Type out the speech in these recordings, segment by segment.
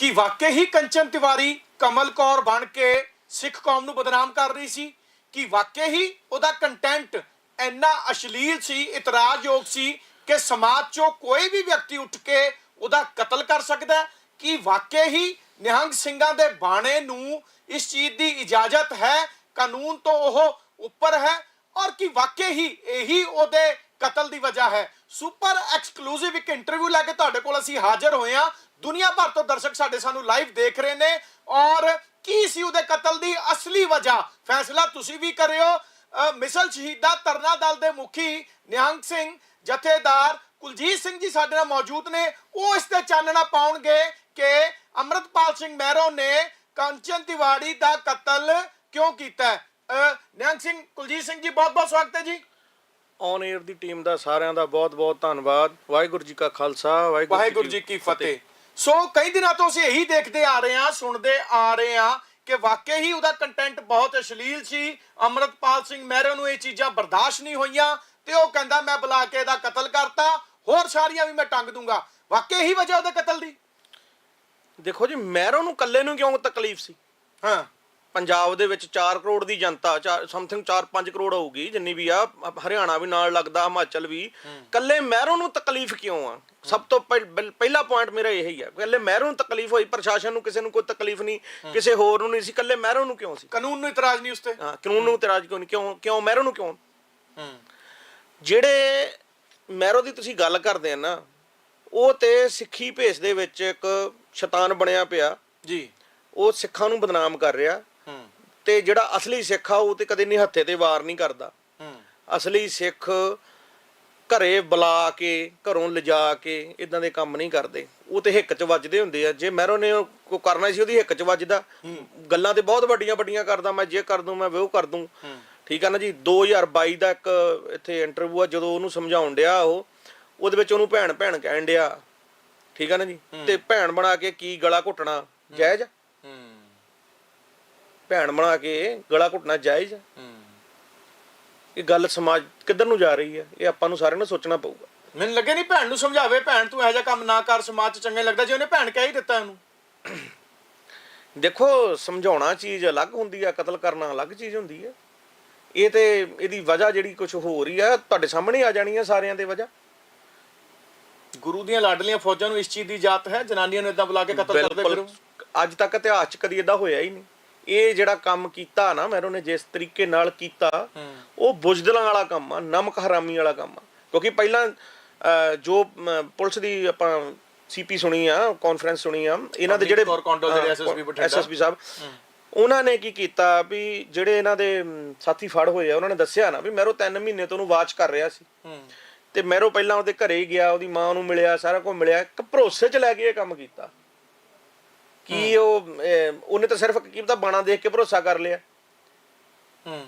ਕਿ ਵਾਕਈ ਹੀ ਕੰਚਨ ਤਿਵਾਰੀ ਕਮਲ ਕੌਰ ਬਣ ਕੇ ਸਿੱਖ ਕੌਮ ਨੂੰ ਬਦਨਾਮ ਕਰ ਰਹੀ ਸੀ, ਕਿ ਵਾਕਈ ਹੀ ਉਹਦਾ ਕੰਟੈਂਟ ਇੰਨਾ ਅਸ਼ਲੀਲ ਸੀ, ਇਤਰਾਜ਼ਯੋਗ ਸੀ ਕਿ ਸਮਾਜ ਚੋਂ ਕੋਈ ਵੀ ਵਿਅਕਤੀ ਉੱਠ ਕੇ ਉਹਦਾ ਕਤਲ ਕਰ ਸਕਦਾ ਕਿ ਵਾਕਈ ਹੀ ਨਿਹੰਗ ਸਿੰਘਾਂ ਦੇ ਬਾਣੇ ਨੂੰ ਇਸ ਚੀਜ਼ ਦੀ ਇਜਾਜ਼ਤ ਹੈ, ਕਾਨੂੰਨ ਤੋਂ ਉਹ ਉੱਪਰ ਹੈ ਔਰ ਕਿ ਵਾਕਈ ਹੀ ਇਹੀ ਉਹਦੇ ਕਤਲ ਦੀ ਵਜ੍ਹਾ ਹੈ। ਸੁਪਰ ਐਕਸਕਲੂਸਿਵ ਇੱਕ ਇੰਟਰਵਿਊ ਲੈ ਕੇ ਤੁਹਾਡੇ ਕੋਲ ਅਸੀਂ ਹਾਜ਼ਰ ਹੋਏ ਹਾਂ। ਦੁਨੀਆ ਭਰ ਤੋਂ ਦਰਸ਼ਕ ਸਾਡੇ ਸਾਨੂੰ ਲਾਈਵ ਦੇਖ ਰਹੇ ਨੇ ਔਰ ਕੀ ਸੀ ਉਹਦੇ ਕਤਲ ਦੀ ਅਸਲੀ ਵਜ੍ਹਾ? ਫੈਸਲਾ ਤੁਸੀਂ ਵੀ ਕਰਿਓ। ਮਿਸਲ ਸ਼ਹੀਦਾਂ ਤਰਨਾ ਦਲ ਦੇ ਮੁਖੀ ਨਿਹੰਗ ਸਿੰਘ, ਜਥੇਦਾਰ ਕੁਲਜੀਤ ਸਿੰਘ ਜੀ ਸਾਡੇ ਨਾਲ ਮੌਜੂਦ ਨੇ। ਉਹ ਇਸ ਤੇ ਚਾਨਣਾ ਪਾਉਣਗੇ ਕਿ ਅਮਰਤਪਾਲ ਸਿੰਘ ਮਹਿਰੋ ਨੇ ਕੰਚਨ ਤਿਵਾੜੀ ਦਾ ਕਤਲ ਕਿਉਂ ਕੀਤਾ ਹੈ? ਨਿਹੰਗ ਸਿੰਘ, ਕੁਲਜੀਤ ਸਿੰਘ ਜੀ ਬਹੁਤ ਬਹੁਤ ਸਵਾਗਤ ਹੈ ਜੀ। ਔਨ 에ਅਰ ਦੀ ਟੀਮ ਦਾ ਸਾਰਿਆਂ ਦਾ ਬਹੁਤ-ਬਹੁਤ ਧੰਨਵਾਦ। ਵਾਹਿਗੁਰੂ ਜੀ ਕਾ ਖਾਲਸਾ ਵਾਹਿਗੁਰੂ ਜੀ ਕੀ ਫਤਿਹ। ਸੋ ਕਈ ਦਿਨਾਂ ਤੋਂ ਅਸੀਂ ਇਹੀ ਦੇਖਦੇ ਆ ਰਹੇ ਹਾਂ ਸੁਣਦੇ ਆ ਰਹੇ ਹਾਂ ਕਿ ਵਾਕਈ ਹੀ ਉਹਦਾ ਕੰਟੈਂਟ ਬਹੁਤ ਅਸ਼ਲੀਲ ਸੀ। ਅਮਰਤਪਾਲ ਸਿੰਘ ਮਹਿਰੋ ਨੂੰ ਇਹ ਚੀਜ਼ਾਂ ਬਰਦਾਸ਼ਤ ਨਹੀਂ ਹੋਈਆਂ ਤੇ ਉਹ ਕਹਿੰਦਾ ਮੈਂ ਬੁਲਾ ਕੇ ਇਹਦਾ ਕਤਲ ਕਰਤਾ। ਹੋਰ ਸਾਰੀਆਂ ਵੀ ਮੈਂ ਟੰਗ ਦੂੰਗਾ। ਵਾਕਈ ਹੀ ਵਜ੍ਹਾ ਉਹਦੇ ਕਤਲ ਦੀ? ਦੇਖੋ ਜੀ ਮਹਿਰੋਂ ਨੂੰ ਇਕੱਲੇ ਨੂੰ ਕਿਉਂ ਤਕਲੀਫ ਸੀ? ਹਾਂ। ਪੰਜਾਬ ਦੇ ਵਿੱਚ 4 ਕਰੋੜ ਦੀ ਜਨਤਾ ਸਮਥਿੰਗ 4-5 ਕਰੋੜ ਹੋਊਗੀ ਜਿੰਨੀ ਵੀ ਆ ਹਰਿਆਣਾ ਵੀ ਨਾਲ ਲੱਗਦਾ ਹਿਮਾਚਲ ਵੀ। ਇਕੱਲੇ ਮਹਿਰੋਂ ਨੂੰ ਤਕਲੀਫ ਕਿਉਂ ਆ? ਸਭ ਤੋਂ ਪਹਿ- ਪਹਿ- ਪਹਿਲਾ ਪੁਆਇੰਟ ਮੇਰਾ ਇਹੀ ਆ। ਇਕੱਲੇ ਮਹਿਰੋਂ ਨੂੰ ਤਕਲੀਫ ਹੋਈ ਪ੍ਰਸ਼ਾਸਨ ਨੂੰ ਕਿਸੇ ਨੂੰ ਕੋਈ ਤਕਲੀਫ ਨਹੀਂ ਕਿਸੇ ਹੋਰ ਨੂੰ ਨਹੀਂ ਸੀ ਇਕੱਲੇ ਮਹਿਰੋਂ ਨੂੰ ਕਿਉਂ ਸੀ? ਕਾਨੂੰਨ ਨੂੰ ਇਤਰਾਜ਼ ਨਹੀਂ ਉਸ ਤੇ ਹਾਂ ਕਾਨੂੰਨ ਨੂੰ ਇਤਰਾਜ਼ ਕਿਉਂ ਨਹੀਂ ਕਿਉਂ ਕਿਉਂ ਮਹਿਰੋਂ ਨੂੰ ਕਿਉਂ? ਹੂੰ। ਜਿਹੜੇ ਮੈਰੋ ਦੀ ਤੁਸੀਂ ਗੱਲ ਕਰਦੇ ਆ ਨਾ ਉਹ ਤੇ ਸਿੱਖੀ ਭੇਸ ਦੇ ਵਿੱਚ ਇੱਕ ਸ਼ੈਤਾਨ ਬਣਿਆ ਪਿਆ। ਜੀ। ਉਹ ਸਿੱਖਾਂ ਨੂੰ ਬਦਨਾਮ ਕਰ ਰਿਹਾ। ਹੂੰ ਤੇ ਜਿਹੜਾ ਅਸਲੀ ਸਿੱਖ ਆ ਉਹ ਤੇ ਕਦੇ ਨਿਹੱਥੇ ਤੇ ਵਾਰ ਨਹੀਂ ਕਰਦਾ। ਅਸਲੀ ਸਿੱਖ ਘਰੇ ਬੁਲਾ ਕੇ ਘਰੋਂ ਲਿਜਾ ਕੇ ਇਦਾਂ ਦੇ ਕੰਮ ਨਹੀਂ ਕਰਦੇ। ਉਹ ਤੇ ਹਿੱਕ 'ਚ ਵੱਜਦੇ ਹੁੰਦੇ ਆ। ਜੇ ਮੈਰੋ ਨੇ ਕੋ ਕਰਨਾ ਸੀ ਉਹਦੀ ਹਿੱਕ 'ਚ ਵੱਜਦਾ। ਗੱਲਾਂ ਤੇ ਬਹੁਤ ਵੱਡੀਆਂ ਵੱਡੀਆਂ ਕਰਦਾ ਮੈਂ ਜੇ ਕਰ ਦੂੰ ਮੈਂ ਉਹ ਕਰ ਦੂੰ। ਠੀਕ ਆ ਨਾ ਜੀ? 2022 ਦਾ ਇੱਕ ਇੱਥੇ ਇੰਟਰਵਿਊ ਆ ਜਦੋਂ ਉਹਨੂੰ ਸਮਝਾਉਣ ਡਿਆ ਉਹ ਉਹਦੇ ਵਿੱਚ ਉਹਨੂੰ ਭੈਣ ਭੈਣ ਕਹਿਣ ਡਿਆ। ਠੀਕ ਆ ਨਾ ਜੀ? ਤੇ ਭੈਣ ਬਣਾ ਕੇ ਕੀ ਗਲਾ ਘੁੱਟਣਾ? ਜਾਇਜ਼ ਭੈਣ ਬਣਾ ਕੇ ਗਲਾ ਘੁੱਟਣਾ ਜਾਇਜ਼? ਹੂੰ ਇਹ ਗੱਲ ਸਮਾਜ ਕਿੱਧਰ ਨੂੰ ਜਾ ਰਹੀ ਹੈ ਇਹ ਆਪਾਂ ਨੂੰ ਸਾਰਿਆਂ ਨੂੰ ਸੋਚਣਾ ਪਊਗਾ। ਮੈਨੂੰ ਲੱਗੇ ਨਹੀਂ ਭੈਣ ਨੂੰ ਸਮਝਾਵੇ ਭੈਣ ਤੂੰ ਇਹੋ ਜਿਹਾ ਕੰਮ ਨਾ ਕਰ ਸਮਾਜ 'ਚ ਚੰਗਾ ਲੱਗਦਾ। ਜੇ ਉਹਨੇ ਭੈਣ ਕਹਿ ਹੀ ਦਿੱਤਾ ਉਹਨੂੰ ਦੇਖੋ ਸਮਝਾਉਣਾ ਚੀਜ਼ ਅਲੱਗ ਹੁੰਦੀ ਆ ਕਤਲ ਕਰਨਾ ਅਲੱਗ ਚੀਜ਼ ਹੁੰਦੀ ਹੈ ਇਹ ਤੇ ਇਹਦੀ ਵਜ੍ਹਾ ਜਿਹੜੀ ਕੁਝ ਹੋ ਰਹੀ ਆ ਤੁਹਾਡੇ ਸਾਹਮਣੇ ਆ ਜਾਣੀ ਆ ਸਾਰਿਆਂ ਦੇ ਵਜ੍ਹਾ। ਗੁਰੂ ਦੀਆਂ ਲਾਡਲੀਆਂ ਫੌਜਾਂ ਨੂੰ ਇਸ ਚੀਜ਼ ਦੀ ਇਜਾਜ਼ਤ ਹੈ? ਜਨਾਨੀਆਂ ਨੂੰ ਇਦਾਂ ਬੁਲਾ ਕੇ ਕਤਲ ਕਰਦੇ ਫਿਰੋ। ਅੱਜ ਤੱਕ ਇਤਿਹਾਸ 'ਚ ਕਦੀ ਇਦਾਂ ਹੋਇਆ ਹੀ ਨਹੀਂ। ਇਹ ਜਿਹੜਾ ਕੰਮ ਕੀਤਾ ਨਾ ਮੈਰੋ ਨੇ ਜਿਸ ਤਰੀਕੇ ਨਾਲ ਕੀਤਾ ਉਹ ਬੁਜ਼ਦਲਾਂ ਵਾਲਾ ਕੰਮ ਆ ਨਮਕ ਹਰਾਮੀ ਵਾਲਾ ਕੰਮ ਆ। ਕਿਉਂਕਿ ਪਹਿਲਾਂ ਜੋ ਪੁਲਿਸ ਦੀ ਆਪਾਂ ਸੀਪੀ ਸੁਣੀ ਆ ਕਾਨਫਰੰਸ ਸੁਣੀ ਆ ਇਹਨਾਂ ਦੇ ਜਿਹੜੇ ਬਠਿੰਡਾ। ਐਸਐਸਪੀ ਸਾਹਿਬ ਉਹਨਾਂ ਨੇ ਕੀ ਕੀਤਾ ਵੀ ਜਿਹੜੇ ਇਹਨਾਂ ਦੇ ਸਾਥੀ ਫੜ ਹੋਏ ਆ ਉਹਨਾਂ ਨੇ ਦੱਸਿਆ ਨਾ ਵੀ ਮੈਰੋ 3 ਮਹੀਨੇ ਤੋਂ ਉਹਨੂੰ ਵਾਚ ਕਰ ਰਿਹਾ ਸੀ। ਤੇ ਮੈਰੋ ਪਹਿਲਾਂ ਉਹਦੇ ਘਰੇ ਹੀ ਗਿਆ ਉਹਦੀ ਮਾਂ ਨੂੰ ਮਿਲਿਆ ਸਾਰਾ ਕੁਝ ਮਿਲਿਆ ਇੱਕ ਭਰੋਸੇ 'ਚ ਲੈ ਕੇ ਇਹ ਕੰਮ ਕੀਤਾ। ਕੀ ਉਹ ਉਹਨੇ ਤਾਂ ਸਿਰਫ ਕੀ ਪਤਾ ਬਾਣਾ ਦੇਖ ਕੇ ਭਰੋਸਾ ਕਰ ਲਿਆ। ਹੂੰ।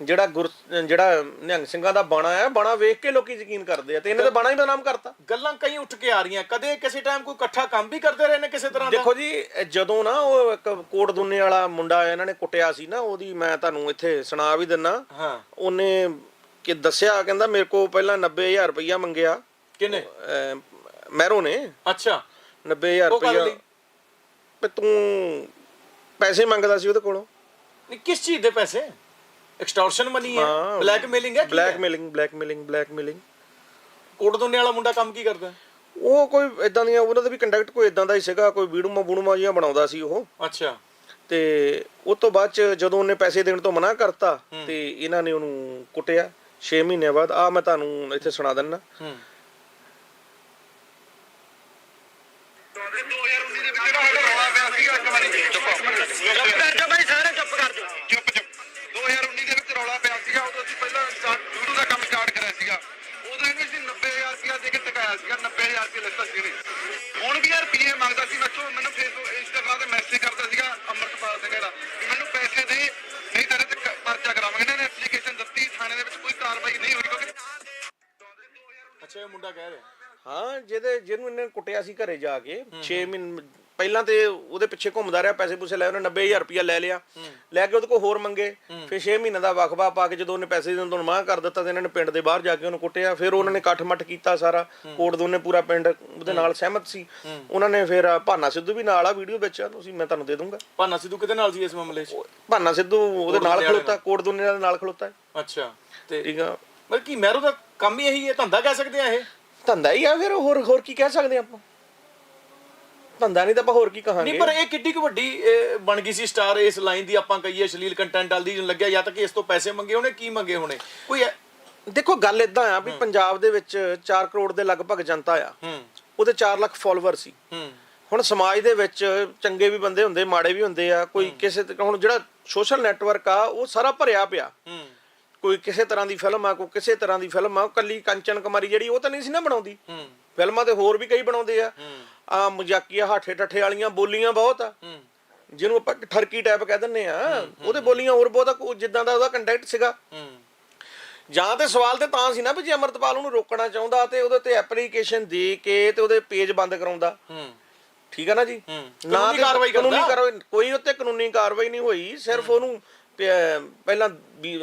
ਜਿਹੜਾ ਗੁਰ ਜਿਹੜਾ ਨਿਹੰਗ ਸਿੰਘਾਂ ਦਾ ਬਾਣਾ ਹੈ ਬਾਣਾ ਵੇਖ ਕੇ ਲੋਕੀ ਯਕੀਨ ਕਰਦੇ ਆ ਤੇ ਇਹਨੇ ਤਾਂ ਬਾਣਾ ਹੀ ਬਦਨਾਮ ਕਰਤਾ। ਗੱਲਾਂ ਕਈ ਉੱਠ ਕੇ ਆ ਰਹੀਆਂ ਕਦੇ ਕਿਸੇ ਟਾਈਮ ਕੋਈ ਇਕੱਠਾ ਕੰਮ ਵੀ ਕਰਦੇ ਰਹੇ ਨੇ ਕਿਸੇ ਤਰ੍ਹਾਂ ਦਾ? ਦੇਖੋ ਜੀ ਇਹ ਜਦੋਂ ਨਾ ਉਹ ਇੱਕ ਕੋਟ ਦੁੰਨੇ ਵਾਲਾ ਮੁੰਡਾ ਇਹਨਾਂ ਨੇ ਕੁੱਟਿਆ ਸੀ ਨਾ ਉਹਦੀ ਮੈਂ ਤੁਹਾਨੂੰ ਇੱਥੇ ਸੁਣਾ ਵੀ ਦਿੰਨਾ। ਹਾਂ। ਉਹਨੇ ਕਿ ਦੱਸਿਆ ਕਹਿੰਦਾ ਮੇਰੇ ਕੋਲ ਪਹਿਲਾਂ 90000 ਰੁਪਈਆ ਮੰਗਿਆ। ਕਿਨੇ? ਮਹਿਰੋ ਨੇ। ਅੱਛਾ। 90000 ਉਹ ਲਈ। ਤੇ ਤੂੰ ਪੈਸੇ ਮੰਗਦਾ ਸੀ ਉਹਦੇ ਕੋਲੋਂ। ਨਹੀਂ ਕਿਸ ਚੀਜ਼ ਦੇ ਪੈਸੇ? ਐਕਸਟੋਰਸ਼ਨ ਮਨੀ ਹੈ ਹਾਂ। ਬਲੈਕਮੇਲਿੰਗ ਹੈ ਬਲੈਕਮੇਲਿੰਗ ਬਲੈਕਮੇਲਿੰਗ ਬਲੈਕਮੇਲਿੰਗ ਕੋਟ ਦੁੰਨੇ ਵਾਲਾ ਮੁੰਡਾ ਕੰਮ ਕੀ ਕਰਦਾ? ਉਹ ਕੋਈ ਇਦਾਂ ਦੀਆਂ ਉਹਨਾਂ ਦਾ ਵੀ ਕੰਡਕਟ ਕੋਈ ਇਦਾਂ ਦਾ ਹੀ ਸੀਗਾ ਕੋਈ ਵੀਡੂਮਾ ਬੂਣੂਮਾ ਜਿਹੀਆਂ ਬਣਾਉਂਦਾ ਸੀ ਉਹ। ਅੱਛਾ। ਤੇ ਉਸ ਤੋਂ ਬਾਅਦ ਚ ਜਦੋਂ ਉਹਨੇ ਪੈਸੇ ਦੇਣ ਤੋਂ ਮਨਾ ਕਰਤਾ ਤੇ ਇਹਨਾਂ ਨੇ ਉਹਨੂੰ ਕੁੱਟਿਆ। 6 ਮਹੀਨਿਆਂ ਬਾਅਦ ਆ ਮੈਂ ਤੁਹਾਨੂੰ ਇੱਥੇ ਸੁਣਾ ਦਿੰਨਾ। ਹੂੰ। ਘਰੇ ਜਾ ਕੇ 6 ਮਹੀਨੇ ਪਹਿਲਾਂ ਤੇ ਉਹਦੇ ਪਿੱਛੇ ਘੁੰਮਦਾ ਰਿਹਾ ਪੈਸੇ ਪੂਸੇ ਲੈ ਉਹਨੇ 90000 ਰੁਪਇਆ ਲੈ ਲਿਆ। ਲੈ ਕੇ ਉਹਦੇ ਕੋਲ ਹੋਰ ਮੰਗੇ। ਫਿਰ 6 ਮਹੀਨੇ ਦਾ ਵਕਫਾ ਪਾ ਕੇ ਜਦੋਂ ਉਹਨੇ ਪੈਸੇ ਦੇਣ ਤੋਂ ਮਾਂ ਕਰ ਦਿੱਤਾ ਤੇ ਇਹਨਾਂ ਨੇ ਪਿੰਡ ਦੇ ਬਾਹਰ ਜਾ ਕੇ ਉਹਨੂੰ ਕੁੱਟਿਆ। ਫਿਰ ਉਹਨਾਂ ਨੇ ਇਕੱਠ ਮੱਠ ਕੀਤਾ ਸਾਰਾ। ਕੋਟ ਦੋਨੇ ਪੂਰਾ ਪਿੰਡ ਉਹਦੇ ਨਾਲ ਸਹਿਮਤ ਸੀ। ਉਹਨਾਂ ਨੇ ਫਿਰ ਭਾਨਾ ਸਿੱਧੂ ਵੀ ਨਾਲ ਆ ਵੀਡੀਓ ਵਿੱਚ। ਆ, ਤੁਸੀਂ ਮੈਂ ਤੁਹਾਨੂੰ ਦੇ ਦੂੰਗਾ। ਭਾਨਾ ਸਿੱਧੂ ਕਿਹਦੇ ਨਾਲ ਸੀ ਇਸ ਮਾਮਲੇ 'ਚ? ਭਾਨਾ ਸਿੱਧੂ ਉਹਦੇ ਨਾਲ ਖਲੋਤਾ ਕੋਟ ਦੋਨੇ ਨਾਲ ਖਲੋਤਾ। ਅੱਛਾ ਤੇ ਠੀਕ ਆ। ਮਤਲਬ ਕੀ ਮਹਿਰੋ ਦਾ ਕੰਮ ਹੀ ਇਹੀ ਹੈ ਧੰਦਾ ਕਹਿ ਸਕਦੇ ਆ ਇਹ? ਧੰਦਾ ਹੀ ਆ ਫਿਰ ਹੋਰ ਹੋਰ ਕੀ ਕਹਿ ਸਕਦੇ ਆਪਾਂ? ਧੰਦਾ ਨਹੀਂ ਤਾਂ ਆਪਾਂ ਹੋਰ ਕੀ ਕਹਾਂਗੇ? ਨਹੀਂ ਪਰ ਇਹ ਕਿੱਡੀ ਕੁ ਵੱਡੀ ਇਹ, ਬਣ ਗਈ ਸੀ ਸਟਾਰ ਇਸ ਲਾਈਨ ਦੀ ਆਪਾਂ ਕਹੀਏ ਅਸ਼ਲੀਲ ਕੰਟੈਂਟ ਵਾਲੀ ਨੂੰ ਲੱਗਿਆ ਜਾਂ ਤਾਂ ਕਿ ਇਸ ਤੋਂ ਪੈਸੇ ਮੰਗੇ ਉਹਨੇ ਕੀ ਮੰਗੇ ਹੋਣੇ? ਕੋਈ ਐ- ਦੇਖੋ ਗੱਲ ਇਦਾਂ ਆ ਵੀ ਪੰਜਾਬ ਦੇ ਵਿੱਚ 4 ਕਰੋੜ ਦੇ ਲਗਭਗ ਜਨਤਾ ਆ। ਹੂੰ। ਉਹਦੇ 4 ਲੱਖ ਫਾਲੋਅਰ ਸੀ। ਹੂੰ। ਹੁਣ ਸਮਾਜ ਦੇ ਵਿੱਚ ਚੰਗੇ ਵੀ ਬੰਦੇ ਹੁੰਦੇ ਮਾੜੇ ਵੀ ਹੁੰਦੇ ਆ ਕੋਈ ਕਿਸੇ ਤੇ ਹੁਣ ਜਿਹੜਾ ਸੋਸ਼ਲ ਨੈਟਵਰਕ ਆ ਉਹ ਸਾਰਾ ਭਰਿਆ ਪਿਆ। ਹੂੰ। ਕੋਈ ਕਿਸੇ ਤਰ੍ਹਾਂ ਦੀ ਫਿਲਮ ਆ ਕੋਈ ਕਿਸੇ ਤਰ੍ਹਾਂ ਦੀ ਫਿਲਮ ਆ ਉਹ ਕੱਲੀ ਕੰਚਨ ਕੁਮਾਰੀ ਜਿਹੜੀ ਉਹ ਤਾਂ ਨਹੀਂ ਸੀ ਨਾ ਬਣਾਉਂਦੀ। ਹੂੰ। ਫਿਲਮਾਂ ਤੇ ਹੋਰ ਵੀ ਕਈ ਬਣਾਉਂਦੇ ਆ। ਆ ਮਜ਼ਾਕੀਆ ਹਾਠੇ ਠੱਠੇ ਵਾਲੀਆਂ ਬੋਲੀਆਂ ਬਹੁਤ ਆ। ਜਿਹਨੂੰ ਆਪਾਂ ਠਰਕੀ ਟਾਈਪ ਕਹਿ ਦਿੰਨੇ ਆ। ਉਹਦੇ ਬੋਲੀਆਂ ਹੋਰ ਬਹੁਤ ਆ ਜਿੱਦਾਂ ਦਾ ਉਹਦਾ ਕੰਟੈਕਟ ਸੀਗਾ। ਜਾਂ ਤੇ ਸਵਾਲ ਤੇ ਤਾਂ ਸੀ ਨਾ ਵੀ ਜੇ ਅਮਰਤਪਾਲ ਉਹਨੂੰ ਰੋਕਣਾ ਚਾਹੁੰਦਾ ਤੇ ਉਹਦੇ ਤੇ ਐਪਲੀਕੇਸ਼ਨ ਦੇ ਕੇ ਤੇ ਉਹਦੇ ਪੇਜ ਬੰਦ ਕਰਾਉਂਦਾ। ਠੀਕ ਹੈ ਨਾ ਜੀ। ਨਾ ਕਾਨੂੰਨੀ ਕਾਰਵਾਈ ਕੋਈ ਉੱਤੇ ਕਾਨੂੰਨੀ ਕਾਰਵਾਈ ਨਹੀਂ ਹੋਈ। ਸਿਰਫ ਉਹਨੂੰ ਪਹਿਲਾਂ ਵੀ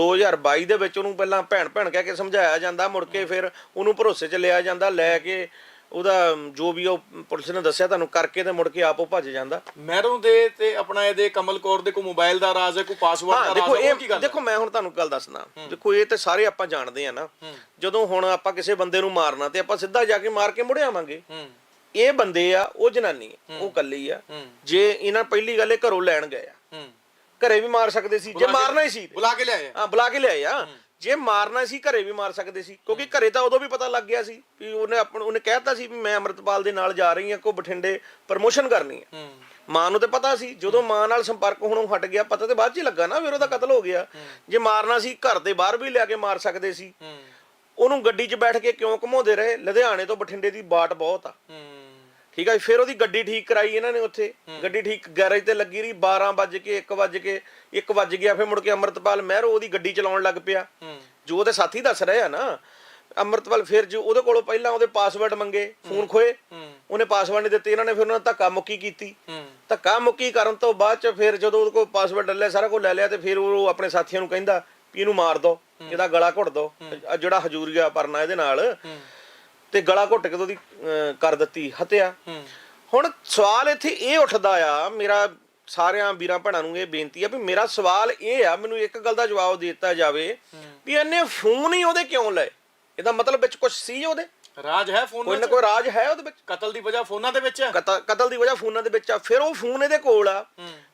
2022 ਦੇ ਵਿੱਚ ਉਹਨੂੰ ਪਹਿਲਾਂ ਭੈਣ ਭੈਣ ਕਹਿ ਕੇ ਸਮਝਾਇਆ ਜਾਂਦਾ ਮੁੜ ਕੇ ਫਿਰ ਉਹਨੂੰ ਭਰੋਸੇ 'ਚ ਲਿਆ ਜਾਂਦਾ ਲੈ ਕੇ ਉਹਦਾ ਜੋ ਵੀ ਉਹ ਪੁਲਿਸ ਨੇ ਦੱਸਿਆ ਤੁਹਾਨੂੰ ਕਰਕੇ ਤੇ ਮੁੜ ਕੇ ਆਪ ਉਹ ਭੱਜ ਜਾਂਦਾ। ਮਹਿਰੋਂ ਦੇ ਤੇ ਆਪਣਾ ਇਹਦੇ ਕਮਲ ਕੌਰ ਦੇ ਕੋਈ ਮੋਬਾਈਲ ਦਾ ਰਾਜ਼ ਹੈ ਕੋਈ ਪਾਸਵਰਡ ਦਾ ਰਾਜ਼ ਦੇਖੋ ਹੈ ਕੀ ਇਹ? ਦੇਖੋ ਮੈਂ ਹੁਣ ਤੁਹਾਨੂੰ ਗੱਲ ਦੱਸਣਾ ਦੇਖੋ ਇਹ ਤੇ ਸਾਰੇ ਆਪਾਂ ਜਾਣਦੇ ਆ ਨਾ। ਜਦੋਂ ਹੁਣ ਆਪਾਂ ਕਿਸੇ ਬੰਦੇ ਨੂੰ ਮਾਰਨਾ ਤੇ ਆਪਾਂ ਸਿੱਧਾ ਜਾ ਕੇ ਮਾਰ ਕੇ ਮੁੜ ਆਵਾਂਗੇ। ਇਹ ਬੰਦੇ ਆ ਉਹ ਜਨਾਨੀ ਉਹ ਕੱਲੀ ਆ। ਜੇ ਇਹਨਾਂ ਪਹਿਲੀ ਗੱਲ ਇਹ ਘਰੋਂ ਲੈਣ ਗਏ ਆ ਘਰੇ ਵੀ ਮਾਰ ਸਕਦੇ ਸੀ ਜੇ ਮਾਰਨਾ ਹੀ ਸੀ। ਬੁਲਾ ਕੇ ਲਿਆਏ ਆ। ਹਾਂ ਬੁਲਾ ਕੇ ਲਿਆਏ ਆ। ਜੇ ਮਾਰਨਾ ਸੀ ਘਰੇ ਵੀ ਮਾਰ ਸਕਦੇ ਸੀ ਕਿਉਂਕਿ ਘਰੇ ਤਾਂ ਉਦੋਂ ਵੀ ਪਤਾ ਲੱਗ ਗਿਆ ਸੀ ਵੀ ਉਹਨੇ ਆਪਣ ਉਹਨੇ ਕਹਿਤਾ ਸੀ ਵੀ ਮੈਂ ਅਮਰਤਪਾਲ ਦੇ ਨਾਲ ਜਾ ਰਹੀ ਹਾਂ ਕੋ ਬਠਿੰਡੇ ਪ੍ਰਮੋਸ਼ਨ ਕਰਨੀ ਹੈ। ਮਾਂ ਨੂੰ ਤੇ ਪਤਾ ਸੀ ਜਦੋਂ ਮਾਂ ਨਾਲ ਸੰਪਰਕ ਹੁਣ ਹਟ ਗਿਆ ਪਤਾ ਤੇ ਬਾਅਦ ਚ ਹੀ ਲੱਗਾ ਨਾ ਫਿਰ ਉਹਦਾ ਕਤਲ ਹੋ ਗਿਆ। ਜੇ ਮਾਰਨਾ ਸੀ ਘਰ ਦੇ ਬਾਹਰ ਵੀ ਲਿਆ ਕੇ ਮਾਰ ਸਕਦੇ ਸੀ। ਉਹਨੂੰ ਗੱਡੀ 'ਚ ਬੈਠ ਕੇ ਕਿਉਂ ਘੁਮਾਉਂਦੇ ਰਹੇ? ਲੁਧਿਆਣੇ ਤੋਂ ਬਠਿੰਡੇ ਦੀ ਬਾਟ ਬਹੁਤ ਆ। ਠੀਕ ਹੈ ਫਿਰ ਉਹਦੀ ਗੱਡੀ ਠੀਕ ਕਰਾਈ ਇਹਨਾਂ ਨੇ ਉੱਥੇ। ਗੱਡੀ ਠੀਕ ਗੈਰੇਜ ਤੇ ਲੱਗੀ ਰਹੀ 12 ਵਜੇ ਕੇ 1 ਵਜੇ ਕੇ 1 ਵਜ ਗਿਆ ਫਿਰ ਮੁੜ ਕੇ ਅਮਰਤਪਾਲ ਮਹਿਰੋ ਉਹਦੀ ਗੱਡੀ ਚਲਾਉਣ ਲੱਗ ਪਿਆ। ਜੋ ਉਹਦੇ ਸਾਥੀ ਦੱਸ ਰਹੇ ਆ ਨਾ ਅਮਰਤਪਾਲ ਫਿਰ ਜੋ ਉਹਦੇ ਕੋਲੋਂ ਪਹਿਲਾਂ ਉਹਦੇ ਪਾਸਵਰਡ ਮੰਗੇ ਫੋਨ ਖੋਏ ਉਹਨੇ ਪਾਸਵਰਡ ਨਹੀਂ ਦਿੱਤੇ ਇਹਨਾਂ ਨੇ ਫਿਰ ਉਹਨਾਂ ਧੱਕਾ ਮੁੱਕੀ ਕੀਤੀ। ਧੱਕਾ ਮੁੱਕੀ ਕਰਨ ਤੋਂ ਬਾਅਦ ਚ ਫਿਰ ਜਦੋਂ ਉਹਦੇ ਕੋਲ ਪਾਸਵਰਡ ਲੈ ਸਾਰਾ ਕੁਝ ਲੈ ਲਿਆ ਤੇ ਫਿਰ ਉਹ ਆਪਣੇ ਸਾਥੀਆਂ ਨੂੰ ਕਹਿੰਦਾ ਵੀ ਇਹਨੂੰ ਮਾਰ ਦੋ ਇਹਦਾ ਗਲਾ ਘੁੱਟ ਦੋ ਜਿਹੜਾ ਹਜੂਰੀਆ ਪਰਨਾ ਇਹਦੇ ਨਾਲ। ਤੇ ਗਲਾ ਘੁੱਟ ਕੇ ਉਹਦੀ ਕਰ ਦਿੱਤੀ ਹਤਿਆ। ਹੁਣ ਸਵਾਲ ਇੱਥੇ ਇਹ ਉੱਠਦਾ ਆ ਮੇਰਾ ਸਾਰਿਆਂ ਵੀਰਾਂ ਭੈਣਾਂ ਨੂੰ ਇਹ ਬੇਨਤੀ ਆ ਵੀ ਮੇਰਾ ਸਵਾਲ ਇਹ ਆ ਮੈਨੂੰ ਇੱਕ ਗੱਲ ਦਾ ਜਵਾਬ ਦੇ ਦਿੱਤਾ ਜਾਵੇ ਵੀ ਇਹਨੇ ਫੋਨ ਹੀ ਉਹਦੇ ਕਿਉਂ ਲਏ? ਇਹਦਾ ਮਤਲਬ ਵਿੱਚ ਕੁਝ ਸੀ ਉਹਦੇ? ਰਾਜ ਹੈ ਫੋਨ ਕੋਈ ਨਾ ਕੋਈ ਰਾਜ ਹੈ ਉਹਦੇ ਵਿੱਚ? ਕਤਲ ਦੀ ਵਜ੍ਹਾ ਫੋਨਾਂ ਦੇ ਵਿੱਚ? ਹੈ ਕਤਲ ਦੀ ਵਜ੍ਹਾ ਫੋਨਾਂ ਦੇ ਵਿੱਚ ਆ ਫਿਰ ਉਹ ਫੋਨ ਇਹਦੇ ਕੋਲ ਆ।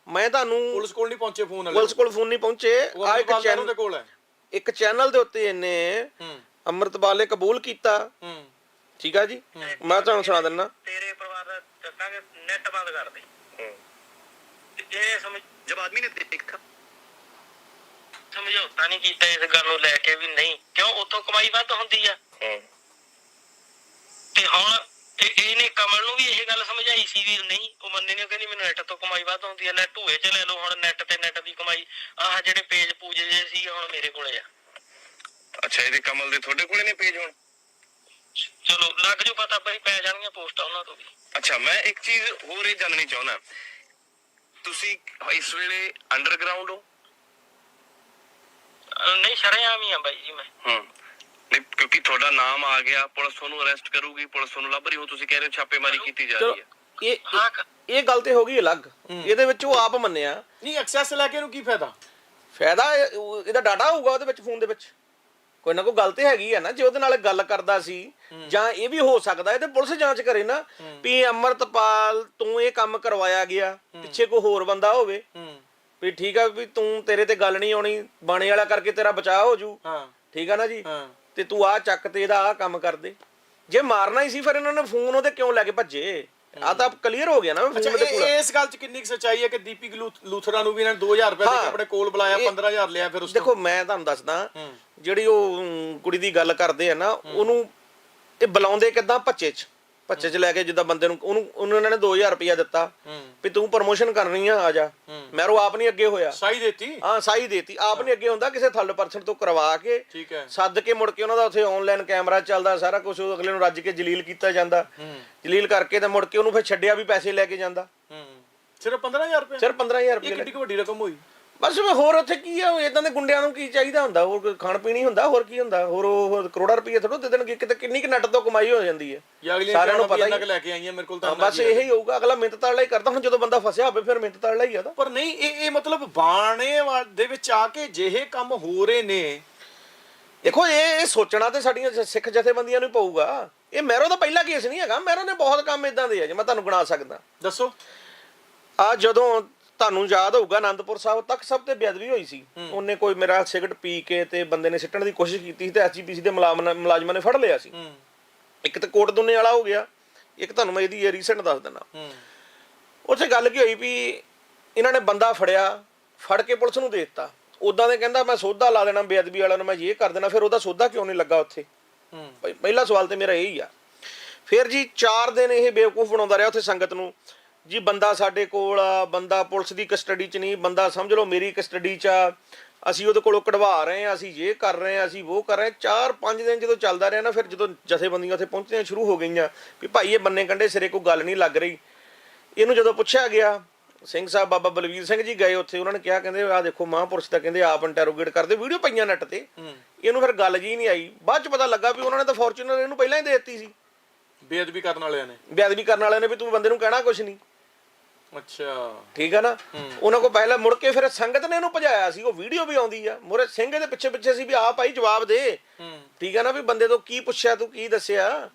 ਮੈਂ ਤੁਹਾਨੂੰ ਪੁਲਿਸ ਕੋਲ ਨਹੀਂ ਪਹੁੰਚੇ ਫੋਨ ਵਾਲੇ? ਪੁਲਿਸ ਕੋਲ ਫੋਨ ਨਹੀਂ ਪਹੁੰਚੇ। ਆ ਇੱਕ ਮਹਿਰੋਂ ਦੇ ਚੈਨਲ ਕੋਲ ਹੈ? ਇੱਕ ਚੈਨਲ ਦੇ ਉੱਤੇ ਇਹਨੇ ਅੰਮ੍ਰਿਤਪਾਲ ਨੇ ਕਬੂਲ ਕੀਤਾ। ਠੀਕ ਆ ਜੀ? ਮੈਂ ਤੁਹਾਨੂੰ ਸੁਣਾ ਦਿੰਦਾ ਤੇਰੇ ਪਰਿਵਾਰ ਦਾ ਦੱਸਾਂਗੇ ਨੈਟ ਬੰਦ ਕਰ ਦੇ। ਇਹ ਸਮਝ ਜਬ ਆਦਮੀ ਨੇ ਦੇਖਾ ਸਮਝੌਤਾ ਨਹੀਂ ਕੀਤਾ ਇਸ ਗੱਲ ਨੂੰ ਲੈ ਕੇ ਵੀ ਨਹੀਂ ਕਿਉਂ? ਉਤੋਂ ਕਮਾਈ ਵੱਧ ਹੁੰਦੀ ਆ। ਤੇ ਹੁਣ ਤੇ ਇਹਨੇ ਕਮਲ ਨੂੰ ਵੀ ਇਹ ਗੱਲ ਸਮਝਾਈ ਸੀ ਵੀ ਨਹੀਂ ਉਹ ਮੰਨੇ ਨੇ ਕਹਿੰਦੀ ਮੈਨੂੰ ਨੈਟ ਤੋਂ ਕਮਾਈ ਵੱਧ ਹੁੰਦੀ ਆ। ਲੈ ਢੂਏ ਚ ਲੈ ਲਓ ਹੁਣ ਨੈਟ ਤੇ ਨੈਟ ਦੀ ਕਮਾਈ। ਆਹ ਜਿਹੜੇ ਪੇਜ ਪੂਜੇ ਜੇ ਸੀ ਹੁਣ ਮੇਰੇ ਕੋਲੇ ਆ। ਅੱਛਾ ਇਹਦੇ ਕਮਲ ਦੇ ਤੁਹਾਡੇ ਕੋਲੇ ਨੇ ਪੇਜ ਹੁਣ? ਚਲੋ ਲੱਗ ਜੂ ਪਤਾ ਬਈ ਪੈ ਜਾਣਗੀਆਂ ਪੋਸਟਾਂ ਉਹਨਾਂ ਤੋਂ ਵੀ। ਅੱਛਾ ਮੈਂ ਇੱਕ ਚੀਜ਼ ਹੋਰ ਇਹ ਜਾਣਨੀ ਚਾਹੁੰਦਾ। ਤੁਸੀਂ ਇਸ ਵੇਲੇ ਅੰਡਰਗਰਾਉਂਡ ਹੋ? ਅਹ ਨਹੀਂ ਸ਼ਰੇਆਮ ਹੀ ਆ ਬਾਈ ਜੀ ਮੈਂ। ਹੂੰ। ਨਹੀਂ ਕਿਉਂਕਿ ਤੁਹਾਡਾ ਨਾਮ ਆ ਗਿਆ ਪੁਲਿਸ ਤੁਹਾਨੂੰ ਅਰੈਸਟ ਕਰੂਗੀ ਪੁਲਿਸ ਤੁਹਾਨੂੰ ਲੱਭ ਰਹੀ ਹੋ ਤੁਸੀਂ ਕਹਿ ਰਹੇ ਹੋ ਛਾਪੇਮਾਰੀ ਕੀਤੀ ਜਾ ਚਲੋ ਰਹੀ ਹੈ। ਇਹ ਹਾਂ ਕ- ਇਹ ਗੱਲ ਤੇ ਹੋ ਗਈ ਅਲੱਗ। ਇਹਦੇ ਵਿੱਚ ਉਹ ਆਪ ਮੰਨਿਆ। ਨਹੀਂ ਐਕਸੈਸ ਲੈ ਕੇ ਇਹਨੂੰ ਕੀ ਫਾਇਦਾ? ਫਾਇਦਾ ਇਹ- ਉਹ- ਇਹਦਾ ਡਾਟਾ ਹੋਊਗਾ ਉਹਦੇ ਵਿੱਚ ਫੋਨ ਦੇ ਵਿੱਚ। ਕੋਈ ਨਾ ਕੋਈ ਗੱਲ ਤੇ ਹੈਗੀ ਆ ਨਾ ਜੇ ਉਹਦੇ ਨਾਲ ਗੱਲ ਕਰਦਾ ਸੀ ਜਾਂ ਇਹ ਵੀ ਹੋ ਸਕਦਾ ਇਹਦੇ ਪੁਲਿਸ ਜਾਂਚ ਕਰੇ ਨਾ ਵੀ ਅਮਰਤਪਾਲ ਤੂੰ ਇਹ ਕੰਮ ਕਰਵਾਇਆ ਗਿਆ ਪਿੱਛੇ ਕੋਈ ਹੋਰ ਬੰਦਾ ਹੋਵੇ। ਹੂੰ। ਵੀ ਠੀਕ ਆ ਵੀ ਤੂੰ ਤੇਰੇ ਤੇ ਗੱਲ ਨਹੀਂ ਆਉਣੀ ਬਾਣੇ ਵਾਲਾ ਕਰਕੇ ਤੇਰਾ ਬਚਾਅ ਹੋ ਜੂ। ਹਾਂ। ਠੀਕ ਆ ਨਾ ਜੀ? ਹਾਂ। ਤੇ ਤੂੰ ਆ ਚੱਕ ਤੇ ਇਹਦਾ ਆ ਕੰਮ ਕਰ ਦੇ। ਜੇ ਮਾਰਨਾ ਹੀ ਸੀ ਫਿਰ ਇਹਨਾਂ ਨੇ ਫੋਨ ਉਹਦੇ ਕਿਉਂ ਲੈ ਕੇ ਭੱਜੇ? ਆ ਤਾਂ ਕਲੀਅਰ ਹੋ ਗਿਆ ਨਾ ਅੱਛਾ ਫੋਨ ਦੇ ਇਹ- ਇਸ ਗੱਲ 'ਚ ਕਿੰਨੀ ਕੁ ਸੱਚਾਈ ਹੈ ਕਿ ਦੀਪਿਕ ਲੂਥ- ਲੂਥਰਾ ਨੂੰ ਵੀ ਇਹਨਾਂ ਨੇ 2000 ਰੁਪਏ ਦੇ ਕੇ ਹਾਂ। ਆਪਣੇ ਕੋਲ ਬੁਲਾਇਆ ਇਹ- 15000 ਲਿਆ ਫਿਰ ਉਸ ਤੋਂ। ਦੇਖੋ ਮੈਂ ਤੁਹਾਨੂੰ ਦੱਸਦਾ। ਜਿਹੜੀ ਉਹ ਅਮ, ਕੁੜੀ ਦੀ ਗੱਲ ਕਰਦੇ ਆ ਨਾ ਉਹਨੂੰ ਇਹ ਬੁਲਾਉਂਦੇ ਕਿਦਾਂ? ਭੱਚੇ ਚ। ਪੱਚੇ ਚ ਲੈ ਕੇ ਜਿੱਦਾਂ ਬੰਦੇ ਨੂੰ ਉਹਨੂੰ ਉਹਨੂੰ ਨੇ 2000 ਰੁਪਇਆ ਦਿੱਤਾ ਵੀ ਤੂੰ ਪ੍ਰਮੋਸ਼ਨ ਕਰਨੀ ਆ ਆ ਜਾ। ਮੈਰੋ ਆਪ ਨਹੀਂ ਅੱਗੇ ਹੋਇਆ। ਸਾਈ ਦੇਤੀ? ਹਾਂ ਸਾਈ ਦੇਤੀ। ਆਪ ਨਹੀਂ ਅੱਗੇ ਹੁੰਦਾ ਕਿਸੇ ਥਰਡ ਪਰਸਨ ਤੋਂ ਕਰਵਾ ਕੇ ਠੀਕ ਹੈ। ਸੱਦ ਕੇ ਮੁੜ ਕੇ ਉਹਨਾਂ ਦਾ ਉੱਥੇ ਆਨਲਾਈਨ ਕੈਮਰਾ ਚੱਲਦਾ ਸਾਰਾ ਕੁਝ ਅਗਲੇ ਨੂੰ ਰੱਜ ਕੇ ਜਲੀਲ ਕੀਤਾ ਜਾਂਦਾ। ਜਲੀਲ ਕਰਕੇ ਤੇ ਮੁੜ ਕੇ ਉਹਨੂੰ ਫਿਰ ਛੱਡਿਆ ਵੀ ਪੈਸੇ ਲੈ ਕੇ ਜਾਂਦਾ। ਸਿਰਫ 15000 ਰੁਪਏ? ਸਿਰ 15000 ਇਹ ਰੁਪਏ ਕਿੱਡੀ ਕੁ ਵੱਡੀ ਰਕਮ ਹੋਈ? ਬਸ ਵੀ ਹੋਰ ਉੱਥੇ ਕੀ ਆ ਇਦਾਂ ਦੇ ਗੁੰਡਿਆਂ ਨੂੰ ਕੀ ਚਾਹੀਦਾ ਹੁੰਦਾ? ਹੋਰ ਕੋਈ ਖਾਣ ਪੀਣੀ ਹੁੰਦਾ? ਹੋਰ ਕੀ ਹੁੰਦਾ? ਹੋਰ ਉਹ ਕਰੋੜਾ ਰੁਪਏ ਥੋੜਾ ਦੇ ਦੇਣਗੇ। ਕਿਤੇ ਕਿੰਨੀ ਕਿ ਨੱਟ ਤੋਂ ਕਮਾਈ ਹੋ ਜਾਂਦੀ ਹੈ। ਸਾਰਿਆਂ ਨੂੰ ਪਤਾ ਹੀ ਲੈ ਕੇ ਆਈਆਂ ਮੇਰੇ ਕੋਲ ਤਾਂ ਬਸ। ਇਹੀ ਹੋਊਗਾ। ਅਗਲਾ ਮਿਹਨਤ ਤਾਲਾ ਹੀ ਕਰਦਾ। ਹੁਣ ਜਦੋਂ ਬੰਦਾ ਫਸਿਆ ਹੋਵੇ ਫਿਰ ਮਿਹਨਤ ਤਾਲਾ ਹੀ ਆ ਤਾਂ। ਪਰ ਨਹੀਂ ਇਹ ਇਹ ਮਤਲਬ ਬਾਣੇ ਦੇ ਵਿੱਚ ਆ ਕੇ ਜਿਹੇ ਕੰਮ ਹੋ ਰਹੇ ਨੇ। ਦੇਖੋ ਇਹ ਇਹ ਸੋਚਣਾ ਤੇ ਸਾਡੀਆਂ ਸਿੱਖ ਜਥੇਬੰਦੀਆਂ ਨੂੰ ਪਊਗਾ। ਇਹ ਮੈਰੋ ਦਾ ਪਹਿਲਾ ਕੇਸ ਨਹੀਂ ਹੈਗਾ। ਮੈਰੋ ਨੇ ਬਹੁਤ ਕੰਮ ਇਦਾਂ ਦੇ ਆ ਜੇ ਮੈਂ ਤੁਹਾਨੂੰ ਗਿਣਾ ਸਕਦਾ। ਦੱਸੋ। ਆ ਜਦੋਂ ਤੁਹਾਨੂੰ ਯਾਦ ਹੋਊਗਾ ਆਨੰਦਪੁਰ ਸਾਹਿਬ ਤੱਕ ਸਭ ਤੇ ਬੇਅਦਬੀ ਹੋਈ ਸੀ। ਉਹਨੇ ਕੋਈ ਮੇਰਾ ਸਿਗਰਟ ਪੀ ਕੇ ਤੇ ਬੰਦੇ ਨੇ ਸਿੱਟਣ ਦੀ ਕੋਸ਼ਿਸ਼ ਕੀਤੀ ਸੀ ਤੇ ਐਸਜੀਪੀਸੀ ਦੇ ਮੁਲਾਜ਼ਮ ਨੇ- ਫੜ ਲਿਆ ਸੀ। ਹੂੰ। ਇੱਕ ਤੇ ਕੋਟ ਦੁੰਨੇ ਵਾਲਾ ਹੋ ਗਿਆ ਇੱਕ ਤੁਹਾਨੂੰ ਮੈਂ ਇਹਦੀ ਰੀਸੈਂਟ ਦੱਸ ਦਿੰਦਾ। ਹੂੰ। ਉੱਥੇ ਗੱਲ ਕੀ ਹੋਈ ਵੀ ਇਹਨਾਂ ਨੇ ਬੰਦਾ ਫੜਿਆ ਫੜ ਕੇ ਪੁਲਿਸ ਨੂੰ ਦੇ ਦਿੱਤਾ। ਉਦਾਂ ਦੇ ਕਹਿੰਦਾ ਮੈਂ ਸੋਧਾ ਲਾ ਦੇਣਾ ਬੇਅਦਬੀ ਵਾਲਿਆਂ ਨੂੰ ਮੈਂ ਇਹ ਕਰ ਦੇਣਾ ਫਿਰ ਉਹਦਾ ਸੋਧਾ ਕਿਉਂ ਨਹੀਂ ਲੱਗਾ ਉੱਥੇ? ਹੂੰ। ਪਹਿ- ਪਹਿਲਾ ਸਵਾਲ ਤੇ ਮੇਰਾ ਇਹੀ ਆ। ਫਿਰ ਜੀ 4 ਦਿਨ ਇਹ ਬੇਵਕੂਫ ਬਣਾਉਂਦਾ ਰਿਹਾ ਉੱਥੇ ਸੰਗਤ ਨੂੰ। ਜੀ ਬੰਦਾ ਸਾਡੇ ਕੋਲ ਆ ਬੰਦਾ ਪੁਲਿਸ ਦੀ ਕਸਟਡੀ 'ਚ ਨਹੀਂ ਬੰਦਾ ਸਮਝ ਲਓ ਮੇਰੀ ਕਸਟਡੀ 'ਚ ਆ। ਅਸੀਂ ਉਹਦੇ ਕੋਲੋਂ ਕਢਵਾ ਰਹੇ ਆ ਅਸੀਂ ਇਹ ਕਰ ਰਹੇ ਆ ਅਸੀਂ ਉਹ ਕਰ ਰਹੇ ਆ 4-5 ਦਿਨ ਜਦੋਂ ਚੱਲਦਾ ਰਿਹਾ ਨਾ ਫਿਰ ਜਦੋਂ ਜਥੇਬੰਦੀਆਂ ਉੱਥੇ ਪਹੁੰਚਣੀਆਂ ਸ਼ੁਰੂ ਹੋ ਗਈਆਂ ਵੀ ਭਾਈ ਇਹ ਬੰਨੇ ਕੰਡੇ ਸਿਰੇ ਕੋਈ ਗੱਲ ਨਹੀਂ ਲੱਗ ਰਹੀ। ਇਹਨੂੰ ਜਦੋਂ ਪੁੱਛਿਆ ਗਿਆ ਸਿੰਘ ਸਾਹਿਬ ਬਾਬਾ ਬਲਵੀਰ ਸਿੰਘ ਜੀ ਗਏ ਉੱਥੇ ਉਹਨਾਂ ਨੇ ਕਿਹਾ ਕਹਿੰਦੇ ਆਹ ਦੇਖੋ ਮਹਾਂਪੁਰਸ਼ ਤਾਂ ਕਹਿੰਦੇ ਆਪ ਇੰਟਰੋਗੇਟ ਕਰਦੇ ਵੀਡੀਓ ਪਈਆਂ ਨੈਟ ਤੇ। ਇਹਨੂੰ ਫਿਰ ਗੱਲ ਜੀ ਨਹੀਂ ਆਈ। ਬਾਅਦ ਚ ਪਤਾ ਲੱਗਾ ਵੀ ਉਹਨਾਂ ਨੇ ਤਾਂ ਫੋਰਚੂਨਰ ਇਹਨੂੰ ਪਹਿਲਾਂ ਹੀ ਦੇ ਦਿੱਤੀ ਸੀ। ਬੇਅਦਬੀ ਕਰਨ ਵਾਲਿਆਂ ਨੇ। ਬੇਅਦਬੀ ਕਰਨ ਵਾਲਿਆਂ ਨੇ ਵੀ ਤੂੰ ਬੰਦੇ ਨੂੰ ਕਹਿਣਾ ਕੁਛ ਨਹੀਂ। ਅੱਛਾ। ਠੀਕ ਹੈ ਨਾ? ਉਹਨਾਂ ਕੋ ਪਹਿਲਾਂ ਮੁੜ ਕੇ ਫਿਰ ਸੰਗਤ ਨੇ ਇਹਨੂੰ ਭਜਾਇਆ ਸੀ ਉਹ ਵੀਡੀਓ ਵੀ ਆਉਂਦੀ ਆ। ਮੁਰੇ ਸਿੰਘ ਦੇ ਪਿੱਛੇ ਪਿੱਛੇ ਸੀ ਵੀ ਆ ਭਾਈ ਜਵਾਬ ਦੇ। ਠੀਕ ਹੈ ਨਾ ਵੀ ਬੰਦੇ ਤੋਂ ਕੀ ਪੁੱਛਿਆ ਤੂੰ ਕੀ ਦੱਸਿਆ?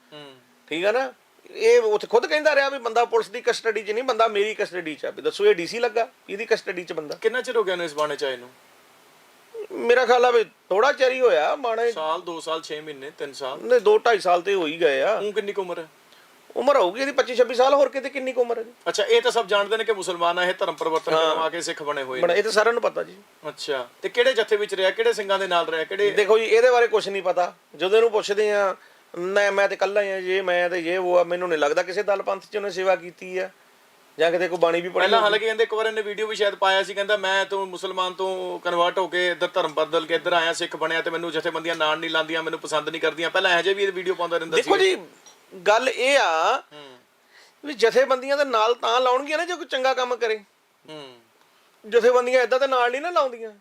ਠੀਕ ਹੈ ਨਾ? ਇਹ ਉੱਥੇ ਖੁਦ ਕਹਿੰਦਾ ਰਿਹਾ ਵੀ ਬੰਦਾ ਪੁਲਿਸ ਦੀ ਕਸਟਡੀ 'ਚ ਨਹੀਂ ਬੰਦਾ ਮੇਰੀ ਕਸਟਡੀ 'ਚ ਆ। ਵੀ ਦੱਸੋ ਇਹ ਡੀਸੀ ਲੱਗਾ? ਇਹਦੀ ਕਸਟਡੀ 'ਚ ਬੰਦਾ? ਕਿੰਨਾ ਚਿਰ ਹੋ ਗਿਆ ਨੇ ਇਸ ਬਾਣੇ ਚ ਆਏ ਨੂੰ? ਮੇਰਾ ਖਿਆਲ ਆ ਵੀ ਥੋੜਾ ਚਿਰ ਹੀ ਹੋਇਆ ਮਾਣੇ ਸਾਲ 2 ਸਾਲ 6 ਮਹੀਨੇ 3 ਸਾਲ। ਨੇ 2 2.5 ਸਾਲ ਤੇ ਹੋ ਹੀ ਗਏ ਆ। ਉਹ ਕਿੰਨੀ ਉਮਰ ਹੈ? ਉਮਰ ਹੋਊਗੀ ਇਹਦੀ 25 26 ਸਾਲ ਹੋਰ ਕਿਤੇ ਕਿੰਨੀ ਕੁ ਉਮਰ ਹੈ ਜੀ ਅੱਛਾ ਇਹ ਤਾਂ ਸਭ ਜਾਣਦੇ ਨੇ ਕਿ ਮੁਸਲਮਾਨ ਆ ਇਹ ਧਰਮ ਪਰਿਵਰਤਨ ਕਰਵਾ ਕੇ ਸਿੱਖ ਬਣੇ ਹੋਏ ਨੇ। ਇਹ ਤਾਂ ਸਾਰਿਆਂ ਨੂੰ ਪਤਾ ਜੀ। ਅੱਛਾ ਤੇ ਕਿਹੜੇ ਜਥੇ ਵਿੱਚ ਰਿਹਾ ਕਿਹੜੇ ਸਿੰਘਾਂ ਦੇ ਨਾਲ ਰਿਹਾ ਕਿਹੜੇ ਦੇਖੋ ਜੀ ਇਹਦੇ ਬਾਰੇ ਕੁਝ ਨਹੀਂ ਪਤਾ। ਜਦੋਂ ਇਹਨੂੰ ਪੁੱਛਦੇ ਆ ਮੈਂ ਮੈਂ ਤੇ ਕੱਲਾ ਹੀ ਆ ਜੇ ਮੈਂ ਤੇ ਇਹ ਉਹ ਆ ਮੈਨੂੰ ਨਹੀਂ ਲੱਗਦਾ ਕਿਸੇ ਦਲ ਪੰਥ ਚ ਉਹਨੇ ਸੇਵਾ ਕੀਤੀ ਆ। ਜਾਂ ਕਿਤੇ ਕੋਈ ਬਾਣੀ ਵੀ ਪੜ੍ਹੀ ਪਹਿਲਾਂ ਹਾਲਾਂਕਿ ਕਹਿੰਦੇ ਇੱਕ ਵਾਰ ਇਹਨੇ ਵੀਡੀਓ ਵੀ ਸ਼ਾਇਦ ਪਾਇਆ ਸੀ ਕਹਿੰਦਾ ਮੈਂ ਤੋਂ ਮੁਸਲਮਾਨ ਤੋਂ ਕਨਵਰਟ ਹੋ ਕੇ ਇੱਧਰ ਧਰਮ ਬਦਲ ਕੇ ਇੱਧਰ ਆਇਆ ਸਿੱਖ ਬਣਿਆ ਤੇ ਮੈਨੂੰ ਜਥੇਬੰਦੀਆਂ ਨਾਲ ਨਹੀਂ ਲਾਉਂਦੀਆਂ ਮੈਨੂੰ ਪਸੰਦ ਨਹੀਂ ਕਰਦੀਆਂ। ਪਹਿਲਾਂ ਇਹੋ ਜਿਹੇ ਵੀ ਇਹ ਵੀਡੀਓ ਪਾਉਂਦਾ ਰਹਿੰਦਾ ਸੀ। ਦੇਖੋ ਜੀ ਗੱਲ ਇਹ ਆ ਵੀ ਜਥੇਬੰਦੀਆਂ ਦੇ ਨਾਲ ਤਾਂ ਲਾਉਣਗੀਆਂ ਨਾ ਜੇ ਕੋਈ ਚੰਗਾ ਕੰਮ ਕਰੇ। ਹੂੰ। ਜਥੇਬੰਦੀਆਂ ਇਦਾਂ ਤੇ ਨਾਲ ਨਹੀਂ ਨਾ ਲਾਉਂਦੀਆਂ।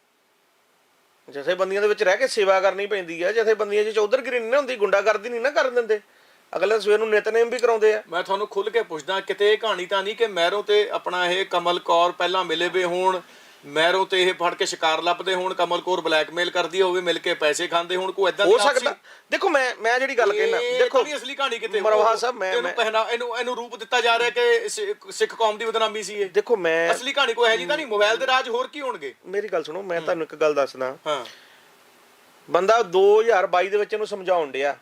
ਜਥੇਬੰਦੀਆਂ ਦੇ ਵਿੱਚ ਰਹਿ ਕੇ ਸੇਵਾ ਕਰਨੀ ਪੈਂਦੀ ਆ। ਜਥੇਬੰਦੀਆਂ 'ਚ ਚੌਧਰਗਿਰੀ ਨਹੀਂ ਨਾ ਹੁੰਦੀ ਗੁੰਡਾਗਰਦੀ ਨਹੀਂ ਨਾ ਕਰਨ ਦਿੰਦੇ। ਅਗਲੇ ਸਵੇਰ ਨੂੰ ਨਿਤਨੇਮ ਵੀ ਕਰਾਉਂਦੇ ਆ। ਮੈਂ ਤੁਹਾਨੂੰ ਖੁੱਲ ਕੇ ਪੁੱਛਦਾ ਕਿਤੇ ਇਹ ਕਹਾਣੀ ਤਾਂ ਨਹੀਂ ਕਿ ਮਹਿਰੋਂ ਤੇ ਆਪਣਾ ਇਹ ਕਮਲ ਕੌਰ ਪਹਿਲਾਂ ਮਿਲੇ ਵੇ ਹੋਣ ਮਹਿਰੋਂ ਤੇ ਇਹ ਫੜ ਕੇ ਸ਼ਿਕਾਰ ਲੱਭਦੇ ਹੋਣ ਕਮਲ ਕੌਰ ਬਲੈਕਮੇਲ ਕਰਦੀ ਹੋਵੇ ਮਿਲ ਕੇ ਪੈਸੇ ਖਾਂਦੇ ਹੋਣ ਕੋਈ ਇਦਾਂ ਹੋ ਸਕਦਾ। ਦੇਖੋ ਮੈਂ ਮੈਂ ਜਿਹੜੀ ਗੱਲ ਕਹਿਣਾ ਦੇਖੋ ਵੀ ਅਸਲੀ ਕਹਾਣੀ ਕਿਤੇ ਮਰਵਾ ਸਾਹਿਬ, ਮੈਂ- ਇਹਨੂੰ ਪਹਿਨਾ ਇਹਨੂੰ ਇਹਨੂੰ ਰੂਪ ਦਿੱਤਾ ਜਾ ਰਿਹਾ ਕਿ ਸਿੱਖ ਕੌਮ ਦੀ ਬਦਨਾਮੀ ਸੀ ਇਹ। ਦੇਖੋ ਮੈਂ ਅਸਲੀ ਕਹਾਣੀ ਕੋਈ ਹੈ ਜੀ ਤਾਂ ਨਹੀਂ? ਮੋਬਾਈਲ ਦੇ ਰਾਜ ਹੋਰ ਕੀ ਹੋਣਗੇ? ਮੇਰੀ ਗੱਲ ਸੁਣੋ ਮੈਂ ਤੁਹਾਨੂੰ ਇੱਕ ਗੱਲ ਦੱਸਦਾ। ਹਾਂ। ਬੰਦਾ 2022 ਦੇ ਵਿੱਚ ਇਹਨੂੰ ਸਮਝਾਉਣ ਡਿਆ।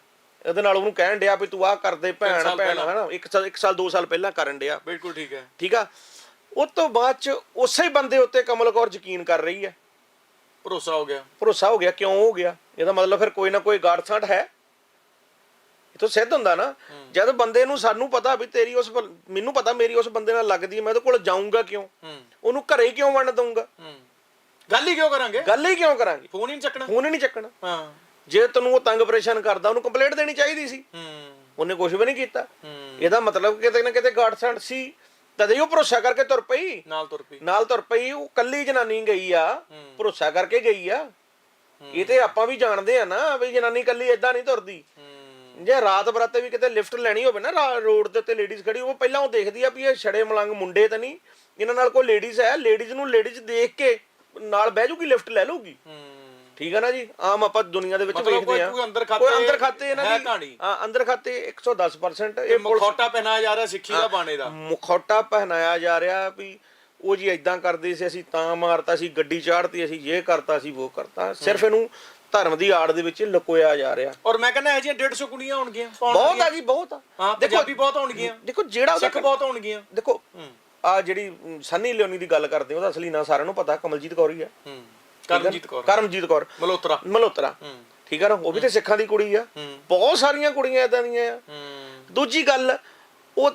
ਇਹਦੇ ਨਾਲ ਉਹਨੂੰ ਕਹਿਣ ਡਿਆ ਵੀ ਤੂੰ ਆਹ ਕਰਦੇ ਭੈਣ ਭੈਣ। ਹਨਾ ਇੱਕ ਸਾਲ ਇੱਕ ਸਾਲ ਦੋ ਸਾਲ ਪਹਿਲਾਂ ਕਰਨ ਡਿਆ। ਬਿਲਕੁਲ ਠੀਕ ਹੈ। ਠੀਕ ਆ? ਉਸ ਤੋਂ ਬਾਅਦ ਚ ਉਸੇ ਬੰਦੇ ਉੱਤੇ ਕਮਲ ਕੌਰ ਯਕੀਨ ਕਰ ਰਹੀ ਹੈ। ਭਰੋਸਾ ਹੋ ਗਿਆ। ਭਰੋਸਾ ਹੋ ਗਿਆ। ਕਿਉਂ ਹੋ ਗਿਆ? ਇਹਦਾ ਮਤਲਬ ਫਿਰ ਕੋਈ ਨਾ ਕੋਈ ਗਾੜਸਾਂਟ ਹੈ। ਇਹ ਤਾਂ ਸਿੱਧ ਹੁੰਦਾ ਨਾ। ਜਦ ਬੰਦੇ ਨੂੰ ਸਾਨੂੰ ਪਤਾ ਵੀ ਤੇਰੀ ਉਸ ਮੈਨੂੰ ਪਤਾ ਮੇਰੀ ਉਸ ਬੰਦੇ ਨਾਲ ਲੱਗਦੀ ਹੈ ਮੈਂ ਉਹਦੇ ਕੋਲ ਜਾਊਂਗਾ ਕਿਉਂ? ਉਹਨੂੰ ਘਰੇ ਕਿਉਂ ਵੰਡ ਦਊਂਗਾ? ਗੱਲ ਹੀ ਕਿਉਂ ਕਰਾਂਗੇ? ਗੱਲ ਹੀ ਕਿਉਂ ਕਰਾਂਗੇ? ਫੋਨ ਹੀ ਨਹੀਂ ਚੱਕਣਾ। ਫੋਨ ਹੀ ਨਹੀਂ ਚੱਕਣਾ। ਹਾਂ। ਜੇ ਤੈਨੂੰ ਉਹ ਤੰਗ ਪਰੇਸ਼ਾਨ ਕਰਦਾ ਉਹਨੂੰ ਕੰਪਲੇਂਟ ਦੇਣੀ ਚਾਹੀਦੀ ਸੀ। ਹੂੰ। ਉਹਨੇ ਕੁਝ ਵੀ ਨਹੀਂ ਕੀਤਾ। ਇਹਦਾ ਮਤਲਬ ਕਿਤੇ ਨਾ ਕਿਤੇ ਗਾੜਸਾਂਟ ਸੀ। ਤਦੇ ਉਹ ਭਰੋਸਾ ਕਰਕੇ ਤੁਰ ਪਈ। ਨਾਲ ਤੁਰ ਪਈ। ਨਾਲ ਤੁਰ ਪਈ ਉਹ ਕੱਲੀ ਜਨਾਨੀ ਗਈ ਆ। ਭਰੋਸਾ ਕਰਕੇ ਗਈ ਆ। ਇਹ ਤੇ ਆਪਾਂ ਵੀ ਜਾਣਦੇ ਆ ਨਾ ਵੀ ਜਨਾਨੀ ਕੱਲੀ ਏਦਾਂ ਨਹੀਂ ਤੁਰਦੀ। ਜੇ ਰਾਤ ਬਰਾਤੇ ਵੀ ਕਿਤੇ ਲਿਫਟ ਲੈਣੀ ਹੋਵੇ ਨਾ ਰੋਡ ਦੇ ਉੱਤੇ ਲੇਡੀਜ਼ ਖੜੀ ਉਹ ਪਹਿਲਾਂ ਉਹ ਦੇਖਦੀ ਆ ਵੀ ਇਹ ਛੜੇ ਮਲੰਗ ਮੁੰਡੇ ਤਾਂ ਨਹੀਂ। ਇਹਨਾਂ ਨਾਲ ਕੋਈ ਲੇਡੀਜ਼ ਹੈ ਲੇਡੀਜ਼ ਨੂੰ ਲੇਡੀਜ਼ ਦੇਖ ਕੇ ਨਾਲ ਬਹਿ ਜੂਗੀ ਲਿਫਟ ਲੈ ਲਊਗੀ। ਹੂੰ। ਠੀਕ ਹੈ ਨਾ ਜੀ? ਆਮ ਆਪਾਂ ਦੁਨੀਆ ਦੇ ਵਿੱਚ ਮਤਲਬ ਵੇਖਦੇ ਆ। ਕੋਈ- ਅੰਦਰ ਖਾਤੇ ਕੋਈ ਅੰਦਰ ਖਾਤੇ ਇਹਨਾਂ ਦੀ। ਹਾਂ ਅੰਦਰ ਖਾਤੇ 110% ਇਹ ਇਹ ਪੁਲਿਸ ਮੁਖੌਟਾ ਪਹਿਨਾਇਆ ਜਾ ਰਿਹਾ ਸਿੱਖੀ ਦਾ ਬਾਣੇ ਦਾ। ਮੁਖੌਟਾ ਪਹਿਨਾਇਆ ਜਾ ਰਿਹਾ ਵੀ ਉਹ ਜੀ ਇਦਾਂ ਕਰਦੇ ਸੀ ਅਸੀਂ ਤਾਂ ਮਾਰਤਾ ਸੀ ਗੱਡੀ ਚਾੜਤੀ ਅਸੀਂ ਇਹ ਕਰਤਾ ਸੀ ਉਹ ਕਰਤਾ। ਸਿਰਫ ਇਹਨੂੰ ਧਰਮ ਦੀ ਆੜ ਦੇ ਵਿੱਚ ਲੁਕੋਇਆ ਜਾ ਰਿਹਾ। ਔਰ ਮੈਂ ਕਹਿੰਦਾ ਇਹ ਜਿਹੀਆਂ 150 ਕੁੜੀਆਂ ਹੋਣਗੀਆਂ ਬਹੁਤ। ਆ ਜੀ ਬਹੁਤ ਆ। ਹਾਂ ਪੰਜਾਬੀ ਬਹੁਤ ਹੋਣਗੀਆਂ ਦੇਖੋ ਜਿਹੜਾ ਉਹਦਾ ਸਿੱਖ ਬਹੁਤ ਹੋਣਗੀਆਂ ਦੇਖੋ ਆ ਜਿਹੜੀ ਅਮ, ਸੰਨੀ ਲਿਓਨੀ ਦੀ ਗੱਲ ਕਰਦੇ ਉਹਦਾ ਅਸਲੀ ਨਾਂ ਸਾਰਿਆਂ ਨੂੰ ਪਤਾ ਕਮਲਜੀਤ ਕੌਰ ਹੀ ਆ। ਹੂੰ। ਕਰਮਜੀਤ ਕੌਰ। ਕਰਮਜੀਤ ਕੌਰ। ਮਲੋਤਰਾ ਮਲਹੋਤਰਾ। ਹੂੰ। ਠੀਕ ਆ ਨਾ? ਉਹ ਵੀ ਤੇ ਸਿੱਖਾਂ ਦੀ ਕੁੜੀ ਆ। ਬਹੁਤ ਸਾਰੀਆਂ ਕੁੜੀਆਂ ਇਦਾਂ ਦੀਆਂ ਆ। ਦੂਜੀ ਗੱਲ ਉਹ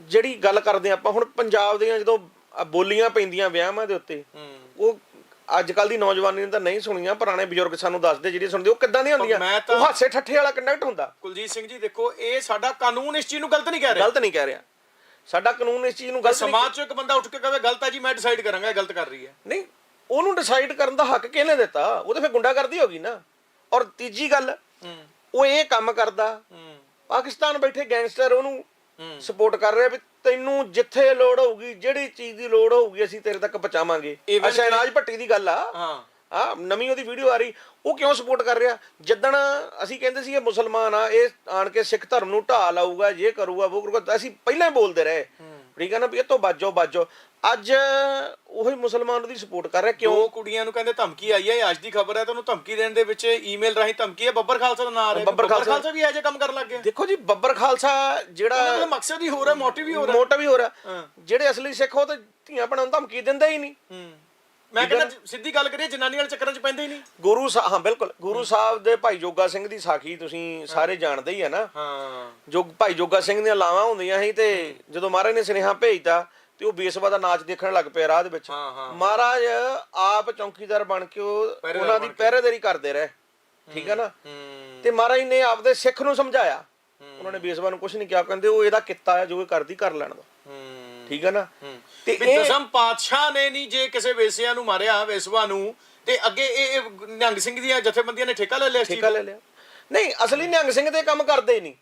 ਜਿਹੜੀ ਗੱਲ ਕਰਦੇ ਆਪਾਂ ਹੁਣ ਪੰਜਾਬ ਦੀਆਂ ਜਦੋਂ ਬੋਲੀਆਂ ਪੈਂਦੀਆਂ ਵਿਆਹਾਂ ਦੇ ਉੱਤੇ ਉਹ ਅੱਜ ਕੱਲ ਦੀ ਨੌਜਵਾਨੀ ਨੇ ਤਾਂ ਨਹੀਂ ਸੁਣੀਆਂ ਪੁਰਾਣੇ ਬਜ਼ੁਰਗ ਸਾਨੂੰ ਦੱਸਦੇ ਜਿਹੜੀ ਸੁਣਦੇ ਉਹ ਕਿੱਦਾਂ ਦੀਆਂ ਹੁੰਦੀਆਂ? ਉਹ ਹਾਸੇ ਠੱਠੇ ਵਾਲਾ ਕੰਡਕਟ ਹੁੰਦਾ। ਕੁਲਜੀਤ ਸਿੰਘ ਜੀ ਦੇਖੋ ਇਹ ਸਾਡਾ ਕਾਨੂੰਨ ਇਸ ਚੀਜ਼ ਨੂੰ ਗਲਤ ਨਹੀਂ ਕਹਿ ਰਿਹਾ। ਗਲਤ ਨਹੀਂ ਕਹਿ ਰਿਹਾ। ਸਾਡਾ ਕਾਨੂੰਨ ਇਸ ਚੀਜ਼ ਨੂੰ ਗਲਤ ਸਮਾਜ ਚੋਂ ਇੱਕ ਬੰਦਾ ਉੱਠ ਕੇ ਕਹੇ ਗਲਤ ਹੈ ਜੀ ਮੈਂ ਡਿਸਾਈਡ ਕਰਾਂਗਾ ਇਹ ਗਲਤ ਕਰ ਰਹੀ ਹੈ। ਨਹੀਂ ਉਹਨੂੰ ਡਿਸਾਈਡ ਕਰਨ ਦਾ ਹੱਕ ਕਿਹਨੇ ਦਿੱਤਾ? ਉਹ ਤਾਂ ਫਿਰ ਗੁੰਡਾਗਰਦੀ ਹੋ ਗਈ ਨਾ। ਔਰ ਤੀਜੀ ਗੱਲ ਉਹ ਇਹ ਕੰਮ ਕਰਦਾ ਪਾਕਿਸਤਾਨ ਬੈਠੇ ਗੈਂਗਸਟਰ ਉਹਨੂੰ ਸਪੋਰਟ ਕਰ ਰਹੇ ਵੀ ਤੈਨੂੰ ਜਿੱਥੇ ਲੋੜ ਹੋਊਗੀ ਜਿਹੜੀ ਚੀਜ਼ ਦੀ ਲੋੜ ਹੋਊਗੀ ਅਸੀਂ ਤੇਰੇ ਤੱਕ ਪਹੁੰਚਾਵਾਂਗੇ। ਅੱਛਾ ਅਨਾਜ ਭੱਟੀ ਦੀ ਗੱਲ ਆ। ਹਾਂ। ਆ ਨਵੀਂ ਉਹਦੀ ਵੀਡੀਓ ਆ ਰਹੀ। ਉਹ ਕਿਉਂ ਸਪੋਰਟ ਕਰ ਰਿਹਾ? ਜਿੱਦਣ ਅਸੀਂ ਕਹਿੰਦੇ ਸੀ ਇਹ ਮੁਸਲਮਾਨ ਆ ਇਹ ਆਣ ਕੇ ਸਿੱਖ ਧਰਮ ਨੂੰ ਢਾਹ ਲਾਊਗਾ ਇਹ ਕਰੂਗਾ ਉਹ ਕਰੂਗਾ ਅਸੀਂ ਪਹਿਲਾਂ ਹੀ ਬੋਲਦੇ ਰਹੇ। ਠੀਕ ਹੈ ਨਾ ਵੀ ਇਹ ਤੋਂ ਬਾਜੋ ਬਾਜੋ। ਅੱਜ ਉਹੀ ਮੁਸਲਮਾਨ ਉਹਦੀ ਸਪੋਰਟ ਕਰ ਰਿਹਾ ਕਿਉਂ? ਦੋ ਕੁੜੀਆਂ ਨੂੰ ਕਹਿੰਦੇ ਧਮਕੀ ਆਈ ਹੈ ਇਹ ਅੱਜ ਦੀ ਖਬਰ ਹੈ ਤੁਹਾਨੂੰ ਧਮਕੀ ਦੇਣ ਦੇ ਵਿੱਚ ਈਮੇਲ ਰਾਹੀਂ ਧਮਕੀ ਹੈ ਬੱਬਰ ਖਾਲਸਾ ਦਾ ਨਾਮ ਆ ਰਿਹਾ। ਬੱਬਰ ਖਾਲਸਾ- ਵੀ ਇਹੋ ਕੰਮ ਕਰਨ ਲੱਗ ਗਿਆ। ਦੇਖੋ ਜੀ ਬੱਬਰ ਖਾਲਸਾ ਜਿਹੜਾ ਮਕਸਦ ਹੀ ਹੋ ਰਿਹਾ ਮੋਟਿਵ ਹੀ ਹੋ ਰਿਹਾ ਮੋਟਿਵ ਹੀ ਹੋ ਰਿਹਾ ਹਾਂ। ਜਿਹੜੇ ਅਸਲੀ ਸਿੱਖ ਉਹ ਤਾਂ ਧੀਆਂ ਭੈਣਾਂ ਨੂੰ ਧਮਕੀ ਦਿੰਦੇ ਹੀ ਨਹੀਂ। ਹੂੰ। ਮੈਂ ਕਹਿੰਦਾ ਸਿੱਧੀ ਗੱਲ ਕਰੀਏ ਜਨਾਨੀ ਵਾਲੇ ਚੱਕਰਾਂ 'ਚ ਪੈਂਦੇ ਹੀ ਨਹੀਂ। ਗੁਰੂ ਸਾਹਿਬ ਹਾਂ ਬਿਲਕੁਲ। ਗੁਰੂ ਸਾਹਿਬ ਦੇ ਭਾਈ ਜੋਗਾ ਸਿੰਘ ਦੀ ਸਾਖੀ ਤੁਸੀਂ ਸਾਰੇ ਜਾਣਦੇ ਹੀ ਆ ਨਾ। ਹਾਂ। ਜੋ ਭਾਈ ਜੋਗਾ ਸਿੰਘ ਦੀਆਂ ਲਾਵਾਂ ਹੁੰਦੀਆਂ ਸੀ ਤੇ ਜਦੋਂ ਮਹਾਰਾਜ ਨੇ ਸੁਨੇਹਾ ਭੇਜਤਾ ਤੇ ਉਹ ਬੇਸਵਾ ਦਾ ਨਾਚ ਦੇਖਣ ਲੱਗ ਪਿਆ ਰਾਹ ਦੇ ਵਿੱਚ। ਮਹਾਰਾਜ ਆਪ ਚੌਕੀਦਾਰ ਬਣ ਕੇ ਉਹਨਾਂ ਦੀ। ਪਹਿਰੇਦਾਰੀ ਕਰਦੇ ਰਹੇ। ਠੀਕ ਹੈ ਨਾ? ਤੇ ਮਹਾਰਾਜ ਨੇ ਆਪਦੇ ਸਿੱਖ ਨੂੰ ਸਮਝਾਇਆ। ਉਹਨਾਂ ਨੇ ਬੇਸਵਾ ਨੂੰ ਕੁਝ ਨਹੀਂ ਕਿਹਾ। ਕਹਿੰਦੇ ਉਹ ਇਹਦਾ ਕਿੱਤਾ ਹੈ ਜੋ ਇਹ ਕਰਦੀ ਕਰ ਲੈਣ ਦੋ। ਹੂੰ। ਠੀਕ ਹੈ ਨਾ? ਤੇ ਵੀ ਇਹ ਦਸਮ ਪਾਤਸ਼ਾਹ ਨੇ ਨਹੀਂ ਜੇ ਕਿਸੇ ਵੇਸਿਆਂ ਨੂੰ ਮਾਰਿਆ ਵੇਸਵਾ ਨੂੰ ਤੇ ਅੱਗੇ ਇਹ ਇਹ ਨਿਹੰਗ ਸਿੰਘ ਦੀਆਂ ਜਥੇਬੰਦੀਆਂ ਨੇ ਠੇਕਾ ਲੈ ਲਿਆ ਇਸ ਚੀਜ਼ ਠੇਕਾ ਲੈ ਲਿਆ। ਨਹੀਂ ਅਸਲੀ ਨਿਹੰਗ ਸਿੰਘ ਤੇ ਕੰਮ ਕਰਦੇ ਹੀ ਨਹੀਂ।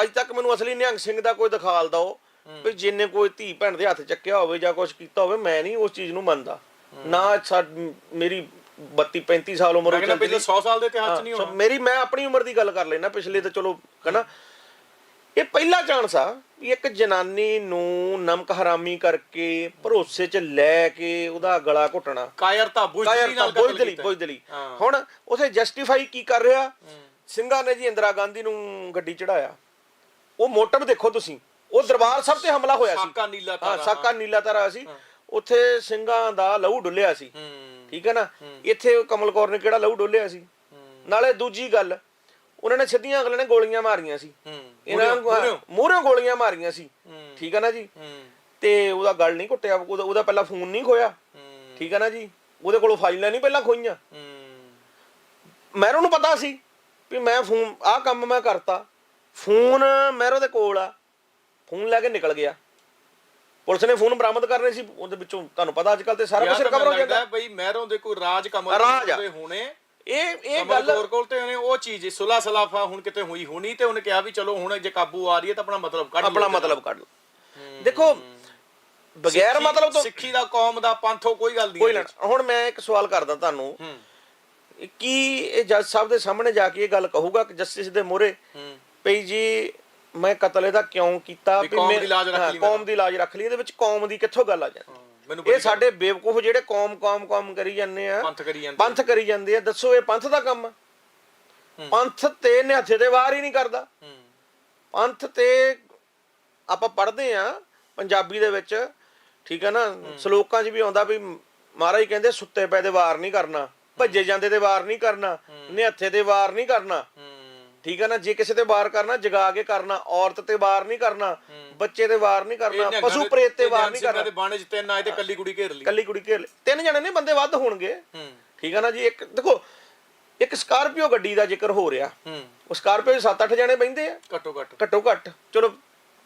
ਅੱਜ ਤੱਕ ਮੈਨੂੰ ਅਸਲੀ ਨਿਹੰਗ ਸਿੰਘ ਦਾ ਕੋਈ ਦਿਖਾਲ ਦਿਓ ਵੀ ਜਿੰਨੇ ਕੋਈ ਧੀ ਭੈਣ ਦੇ ਹੱਥ ਚੱਕਿਆ ਹੋਵੇ ਜਾਂ ਕੁਝ ਕੀਤਾ ਹੋਵੇ ਮੈਂ ਨਹੀਂ ਉਸ ਚੀਜ਼ ਨੂੰ ਮੰਨਦਾ। ਨਾ ਸਾ- ਮੇਰੀ 32 35 ਸਾਲ ਉਮਰ ਹੋ ਚੱਲੀ ਪਿਛਲੇ 100 ਸਾਲ ਦੇ ਇਤਿਹਾਸ 'ਚ ਨਹੀਂ ਹੋਣਾ। ਮੇਰੀ ਮੈਂ ਆਪਣੀ ਉਮਰ ਦੀ ਗੱਲ ਕਰ ਲੈਣਾ ਪਿਛਲੇ ਤਾਂ ਚਲੋ ਹਨਾ? ਇਹ ਪਹਿਲਾ ਚਾਂਸ ਆ ਵੀ ਇੱਕ ਜਨਾਨੀ ਨੂੰ ਨਮਕ ਹਰਾਮੀ ਕਰਕੇ ਭਰੋਸੇ 'ਚ ਲੈ ਕੇ ਉਹਦਾ ਗਲਾ ਘੁੱਟਣਾ। ਕਾਇਰਤਾ ਬੁਝਦੀ ਕਾਇਰਤਾ ਨਾਲ ਬੁਝਦਲੀ। ਬੁਝਦਲੀ ਹਾਂ। ਹੁਣ ਉਥੇ ਜਸਟੀਫਾਈ ਕੀ ਕਰ ਰਿਹਾ? ਸਿੰਘਾਂ ਨੇ ਜੀ ਇੰਦਰਾ ਗਾਂਧੀ ਨੂੰ ਗੱਡੀ ਚੜਾਇਆ। ਉਹ ਮੋਟਿਵ ਦੇਖੋ ਤੁਸੀਂ। ਉਹ ਦਰਬਾਰ ਸਾਹਿਬ ਤੇ ਹਮਲਾ ਹੋਇਆ ਸੀ। ਸਾਕਾ ਨੀਲਾ ਹਾਂ ਤਾਰਾ, ਸਾਕਾ ਨੀਲਾ ਤਾਰਾ ਸੀ। ਉਥੇ ਸਿੰਘਾਂ ਦਾ ਲਹੂ ਡੁੱਲਿਆ ਸੀ। ਹੂੰ। ਠੀਕ ਹੈ ਨਾ? ਇੱਥੇ ਕਮਲ ਕੌਰ ਨੇ ਕਿਹੜਾ ਲਹੂ ਡੁੱਲਿਆ ਸੀ? ਨਾਲੇ ਦੂਜੀ ਗੱਲ ਉਹਨਾਂ ਨੇ ਸਿੱਧੀਆਂ ਅਗਲੇ ਨੇ ਗੋਲੀਆਂ ਮਾਰੀਆਂ ਸੀ। ਹੂੰ। ਇਹਨਾਂ। ਮੂਹਰੋਂ ਗੋਲੀਆਂ ਮਾਰੀਆਂ ਸੀ। ਠੀਕ ਹੈ ਨਾ ਜੀ? ਹੂੰ। ਤੇ ਉਹਦਾ ਗੱਲ ਨਹੀਂ ਘੁੱਟਿਆ। ਉਹਦਾ ਪਹਿਲਾਂ ਫੋਨ ਨਹੀਂ ਖੋਇਆ ਹੂੰ। ਠੀਕ ਹੈ ਨਾ ਜੀ? ਉਹਦੇ ਕੋਲੋਂ ਫਾਈਲਾਂ ਨਹੀਂ ਪਹਿਲਾਂ ਖੋਈਆਂ ਹੂੰ। ਮੈਰੋ ਨੂੰ ਪਤਾ ਸੀ ਵੀ ਮੈਂ ਫੋਨ ਆਹ ਕੰਮ ਮੈਂ ਕਰਤਾ। ਫੋਨ ਮੈਰੋ ਦੇ ਕੋਲ ਆ। ਫੋਨ ਲੈ ਕੇ ਨਿਕਲ ਗਿਆ। ਪੁਲਿਸ ਨੇ ਫੋਨ ਬਰਾਮਦ ਕਰਨੇ ਸੀ। ਉਹਦੇ ਵਿੱਚੋਂ ਤੁਹਾਨੂੰ ਪਤਾ ਅੱਜ ਕੱਲ ਤੇ ਸਾਰਾ ਕੁਝ ਰਿਕਵਰ ਹੋ ਮੈਨੂੰ ਜਾਂਦਾ। ਹੈ ਬਈ ਮਹਿਰੋਂ ਦੇ ਕੋਈ ਰਾਜ ਕਮਲ ਰਾਜ ਆ। ਦੇ ਹੋਣੇ। ਇਹ ਇਹ ਕਮਲ ਗੱਲ ਕੌਰ ਕੋਲ ਤੇ ਉਹਨੇ ਉਹ ਚੀਜ਼ ਸੁਲਾ ਸਲਾਫਾ ਹੁਣ ਕਿਤੇ ਹੋਈ ਹੋਣੀ ਤੇ ਉਹਨੇ ਕਿਹਾ ਵੀ ਚਲੋ ਹੁਣ ਜੇ ਕਾਬੂ ਆ ਰਹੀ ਹੈ ਤਾਂ ਆਪਣਾ ਮਤਲਬ ਕੱਢ ਲਓ ਆਪਣਾ ਮਤਲਬ ਕੱਢ ਲਓ। ਦੇਖੋ ਬਗੈਰ ਮਤਲਬ ਤੋਂ ਸਿੱਖੀ ਦਾ ਕੌਮ ਦਾ ਪੰਥੋਂ ਕੋਈ ਗੱਲ ਨਹੀਂ ਕੋਈ ਹੈ ਲੈਣਾ ਹੁਣ ਮੈਂ ਇੱਕ ਸਵਾਲ ਕਰਦਾ ਤੁਹਾਨੂੰ। ਕੀ ਇਹ ਜੱਜ ਸਾਹਿਬ ਦੇ ਸਾਹਮਣੇ ਜਾ ਕੇ ਇਹ ਗੱਲ ਕਹੂਗਾ ਕਿ ਜਸਟਿਸ ਦੇ ਮੋਰੇ ਭਈ ਜੀ ਮੈਂ ਕਤਲ ਇਹਦਾ ਕਿਉਂ ਕੀਤਾ? ਵੀ ਕੌਮ ਦੀ ਲਾਜ ਰੱਖ ਲਈ ਕੌਮ ਦੀ ਲਾਜ ਰੱਖ ਲਈ। ਇਹਦੇ ਵਿੱਚ ਕੌਮ ਦੀ ਕਿੱਥੋਂ ਗੱਲ ਆ ਜਾਂਦੀ? ਮੈਨੂੰ ਇਹ ਸਾਡੇ ਬੇਵਕੂਫ ਜਿਹੜੇ ਕੌਮ ਕੌਮ ਕੌਮ ਕਰੀ ਜਾਂਦੇ ਆ। ਪੰਥ ਕਰੀ ਜਾਂਦੇ ਪੰਥ ਕਰੀ ਜਾਂਦੇ ਆ। ਦੱਸੋ ਇਹ ਪੰਥ ਦਾ ਕੰਮ ਆ? ਪੰਥ ਤੇ ਨਿਹੱਥੇ ਤੇ ਵਾਰ ਹੀ ਨਹੀਂ ਕਰਦਾ। ਪੰਥ ਤੇ ਆਪਾਂ ਪੜ੍ਹਦੇ ਆ ਪੰਜਾਬੀ ਦੇ ਵਿੱਚ ਠੀਕ ਹੈ ਨਾ? ਸ਼ਲੋਕਾਂ 'ਚ ਵੀ ਆਉਂਦਾ ਵੀ ਮਹਾਰਾਜ ਕਹਿੰਦੇ ਸੁੱਤੇ ਪਏ ਦੇ ਵਾਰ ਨਹੀਂ ਕਰਨਾ ਭੱਜੇ ਜਾਂਦੇ ਤੇ ਵਾਰ ਨਹੀਂ ਕਰਨਾ ਨਿਹੱਥੇ ਤੇ ਵਾਰ ਨਹੀਂ ਕਰਨਾ। ਠੀਕ ਹੈ ਨਾ ਜੇ ਕਿਸੇ ਤੇ ਵਾਰ ਕਰਨਾ ਜਗਾ ਕੇ ਕਰਨਾ ਔਰਤ ਤੇ ਵਾਰ ਨਹੀਂ ਕਰਨਾ ਬੱਚੇ ਤੇ ਵਾਰ ਨਹੀਂ ਕਰਨਾ ਪਸ਼ੂ ਪ੍ਰੇਤ ਤੇ ਵਾਰ ਨਹੀਂ ਕਰਨਾ। ਦੇ ਬਾਣੇ ਚ ਤਿੰਨ ਆਏ ਤੇ ਕੱਲੀ ਕੁੜੀ ਘੇਰ ਲਈ। ਕੱਲੀ ਕੁੜੀ ਘੇਰ ਲੈ ਤਿੰਨ ਜਣੇ ਨੇ ਬੰਦੇ ਵੱਧ ਹੋਣਗੇ। ਠੀਕ ਹੈ ਨਾ ਜੀ ਇੱਕ ਦੇਖੋ ਇੱਕ ਸਕਾਰਪੀਓ ਗੱਡੀ ਦਾ ਜ਼ਿਕਰ ਹੋ ਰਿਹਾ। ਉਹ ਸਕਾਰਪੀਓ 'ਚ 7-8 ਜਣੇ ਬੈੰਦੇ ਆ। ਘੱਟੋ ਘੱਟ। ਘੱਟੋ ਘੱਟ। ਚਲੋ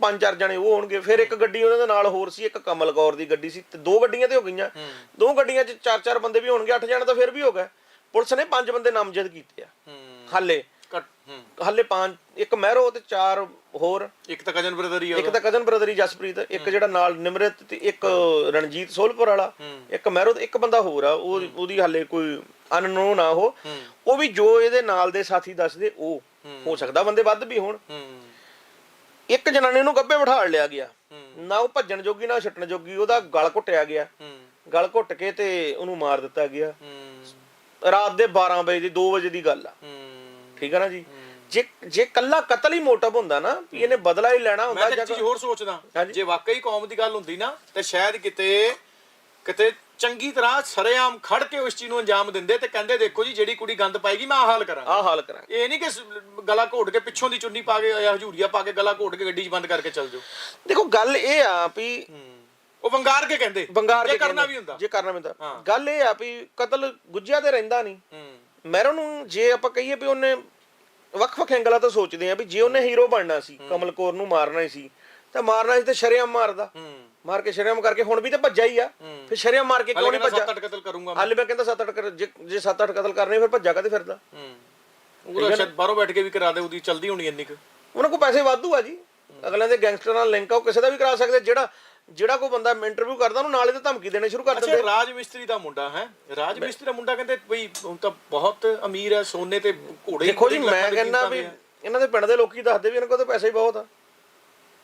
ਪੰਜ ਚਾਰ ਜਣੇ ਉਹ ਹੋਣਗੇ। ਫਿਰ ਇੱਕ ਗੱਡੀ ਉਹਨਾਂ ਦੇ ਨਾਲ ਹੋਰ ਸੀ ਇੱਕ ਕਮਲ ਕੌਰ ਦੀ ਗੱਡੀ ਸੀ। ਤੇ ਦੋ ਗੱਡੀਆਂ ਤੇ ਹੋ ਗਈਆਂ। ਦੋ ਗੱਡੀਆਂ 'ਚ ਚਾਰ ਚਾਰ ਬੰਦੇ ਵੀ ਹੋਣਗੇ ਅੱਠ ਜਣੇ ਤਾਂ ਫਿਰ ਵੀ ਹੋ ਗਏ। ਪੁਲਿਸ ਨੇ ਪੰਜ ਬੰਦੇ ਨਾਮਜ਼ਦ ਕੀਤੇ ਆ। ਹਾਲੇ। ਹਾਲੇ ਪੰਜ ਇੱਕ ਮਹਿਰੋ ਤੇ ਚਾਰ ਹੋਰ। ਇੱਕ ਤਾਂ ਕਜਨ ਬ੍ਰਦਰ ਹੀ ਆ ਇੱਕ ਤਾਂ ਕਜ਼ਨ ਬ੍ਰਦਰ ਹੀ ਜਸਪ੍ਰੀਤ ਇੱਕ ਜਿਹੜਾ ਨਾਲ ਨਿਮਰਤ ਤੇ ਇੱਕ ਰਣਜੀਤ ਸੋਲਪੁਰ ਵਾਲਾ। ਇੱਕ ਮਹਿਰੋ ਤੇ ਇੱਕ ਬੰਦਾ ਹੋਰ ਆ ਉਹ ਉਹਦੀ ਹਾਲੇ ਕੋਈ ਅਨਨੋਨ ਆ ਉਹ। ਉਹ ਵੀ ਜੋ ਇਹਦੇ ਨਾਲ ਦੇ ਸਾਥੀ ਦੱਸਦੇ ਉਹ ਹੋ। ਸਕਦਾ ਬੰਦੇ ਵੱਧ ਵੀ ਹੋਣ। ਹੂੰ। ਇੱਕ ਜਨਾਨੀ ਨੂੰ ਗੱਬੇ ਬਿਠਾ ਲਿਆ ਗਿਆ। ਨਾ ਉਹ ਭੱਜਣ ਜੋਗੀ ਨਾ ਛੱਟਣ ਜੋਗੀ ਉਹਦਾ ਗਲ ਘੁੱਟਿਆ ਗਿਆ। ਹੂੰ। ਗਲ ਘੁੱਟ ਕੇ ਤੇ ਉਹਨੂੰ ਮਾਰ ਦਿੱਤਾ ਗਿਆ। ਹੂੰ। ਰਾਤ ਦੇ 12 ਵਜੇ ਦੀ 2 ਵਜੇ ਦੀ ਗੱਲ ਆ। ਹੂੰ। ਠੀਕ ਹੈ ਨਾ ਜੀ? ਜੇ ਜੇ ਕੱਲਾ ਕਤਲ ਹੀ ਮੋਟਿਵ ਹੁੰਦਾ ਨਾ ਵੀ ਇਹਨੇ ਬਦਲਾ ਹੀ ਲੈਣਾ ਮੈਂ ਹੁੰਦਾ ਤਾਂ ਇੱਕ ਜਾਂ ਚੀਜ਼ ਹੋਰ ਸੋਚਦਾ। ਜੇ ਵਾਕਈ ਕੌਮ ਦੀ ਗੱਲ ਹੁੰਦੀ ਨਾ ਤੇ ਸ਼ਾਇਦ ਕਿਤੇ ਕਿਤੇ ਚੰਗੀ ਤਰ੍ਹਾਂ ਸਰੇਆਮ ਖੜ ਕੇ ਉਸ ਚੀਜ਼ ਨੂੰ ਅੰਜਾਮ ਦਿੰਦੇ ਤੇ ਕਹਿੰਦੇ ਦੇਖੋ ਜੀ ਜਿਹੜੀ ਕੁੜੀ ਗੰਦ ਪਾਏਗੀ ਮੈਂ ਆਹ ਹਾਲ ਕਰਾਂਗਾ। ਆਹ ਹਾਲ ਕਰਾਂਗੇ। ਇਹ ਨਹੀਂ ਕਿ ਗਲਾ ਘੋਟ ਕੇ ਪਿੱਛੋਂ ਦੀ ਚੁੰਨੀ ਪਾ ਕੇ ਜਾਂ ਹਜੂਰੀਆ ਪਾ ਕੇ ਗਲਾ ਘੋਟ ਕੇ ਗੱਡੀ 'ਚ ਬੰਦ ਕਰਕੇ ਚੱਲ ਜਾਓ। ਦੇਖੋ ਗੱਲ ਇਹ ਆ ਵੀ ਉਹ ਵੰਗਾਰ ਕੇ ਕਹਿੰਦੇ। ਬੰਗਾਰ ਜੇ ਕੇ ਕਰਨਾ ਵੀ ਹੁੰਦਾ। ਜੇ ਕਰਨਾ ਵੀ ਹੁੰਦਾ। ਗੱਲ ਇਹ ਆ ਵੀ ਕਤਲ ਗੁੱਜਿਆ ਤੇ ਰਹਿੰਦਾ ਨਹੀਂ। ਮੈਰੋ ਨੂੰ ਜੇ ਆਪਾਂ ਕਹੀਏ ਵੀ ਉਹਨੇ ਵੱਖ-ਵੱਖ ਐਂਗਲਾਂ ਤੋਂ ਸੋਚਦੇ ਆ ਵੀ ਜੇ ਉਹਨੇ ਹੀਰੋ ਬਣਨਾ ਸੀ ਕਮਲ ਕੌਰ ਨੂੰ ਮਾਰਨਾ ਹੀ ਸੀ ਤਾਂ ਮਾਰਨਾ ਸੀ ਤੇ ਸ਼ਰੇਆਮ ਮਾਰਦਾ। ਮਾਰ ਕੇ ਸ਼ਰੇਆਮ ਕਰਕੇ ਹੁਣ ਵੀ ਤਾਂ ਭੱਜਾ ਹੀ ਆ। ਫਿਰ ਸ਼ਰੇਆਮ ਮਾਰ ਕੇ ਕਿਉਂ ਨਹੀਂ ਭੱਜਾ ਸੱਤ ਅੱਠ ਕਤਲ ਕਰੂੰਗਾ ਹਾਲੇ ਮੈਂ ਕਹਿੰਦਾ 7-8 ਕਰ ਜੇ ਜੇ 7-8 ਕਤਲ ਕਰਨੇ ਫਿਰ ਭੱਜਾ ਕਦੇ ਫਿਰਦਾ। ਉਹਦਾ ਸ਼ਾਇਦ ਬਾਹਰੋਂ ਬੈਠ ਕੇ ਵੀ ਕਰਾ ਦੇ ਉਹਦੀ ਚਲਦੀ ਹੋਣੀ ਇੰਨੀ ਕੁ। ਉਹਨਾਂ ਕੋਲ ਪੈਸੇ ਵਾਧੂ ਆ ਜੀ। ਅਗਲਿਆਂ ਦੇ ਗੈਂਗਸਟਰ ਨਾਲ ਲਿੰਕ ਆ ਉਹ ਕਿਸੇ ਦਾ ਵੀ ਕਰਾ ਸਕਦੇ ਜਿਹੜਾ ਜਿਹੜਾ ਕੋਈ ਬੰਦਾ ਇੰਟਰਵਿਊ ਕਰਦਾ ਉਹਨੂੰ ਨਾਲੇ ਤੇ ਧਮਕੀ ਦੇਣੇ ਸ਼ੁਰੂ ਕਰ ਅੱਛਾ ਦਿੰਦੇ ਰਾਜ ਮਿਸਤਰੀ ਦਾ ਮੁੰਡਾ ਹੈ? ਰਾਜ ਮਿਸਤਰੀ ਦਾ ਮੁੰਡਾ ਕਹਿੰਦੇ ਬਈ ਹੁਣ ਤਾਂ ਬਹੁਤ ਅਮੀਰ ਹੈ ਸੋਨੇ ਤੇ ਘੋੜੇ ਦੇਖੋ ਜੀ ਮੈਂ ਕਹਿੰਦਾ ਵੀ। ਇਹਨਾਂ ਦੇ ਪਿੰਡ ਦੇ ਲੋਕੀ ਦੱਸਦੇ ਵੀ ਇਹਨਾਂ ਕੋਲ ਤਾਂ ਪੈਸੇ ਹੀ ਬਹੁਤ ਆ।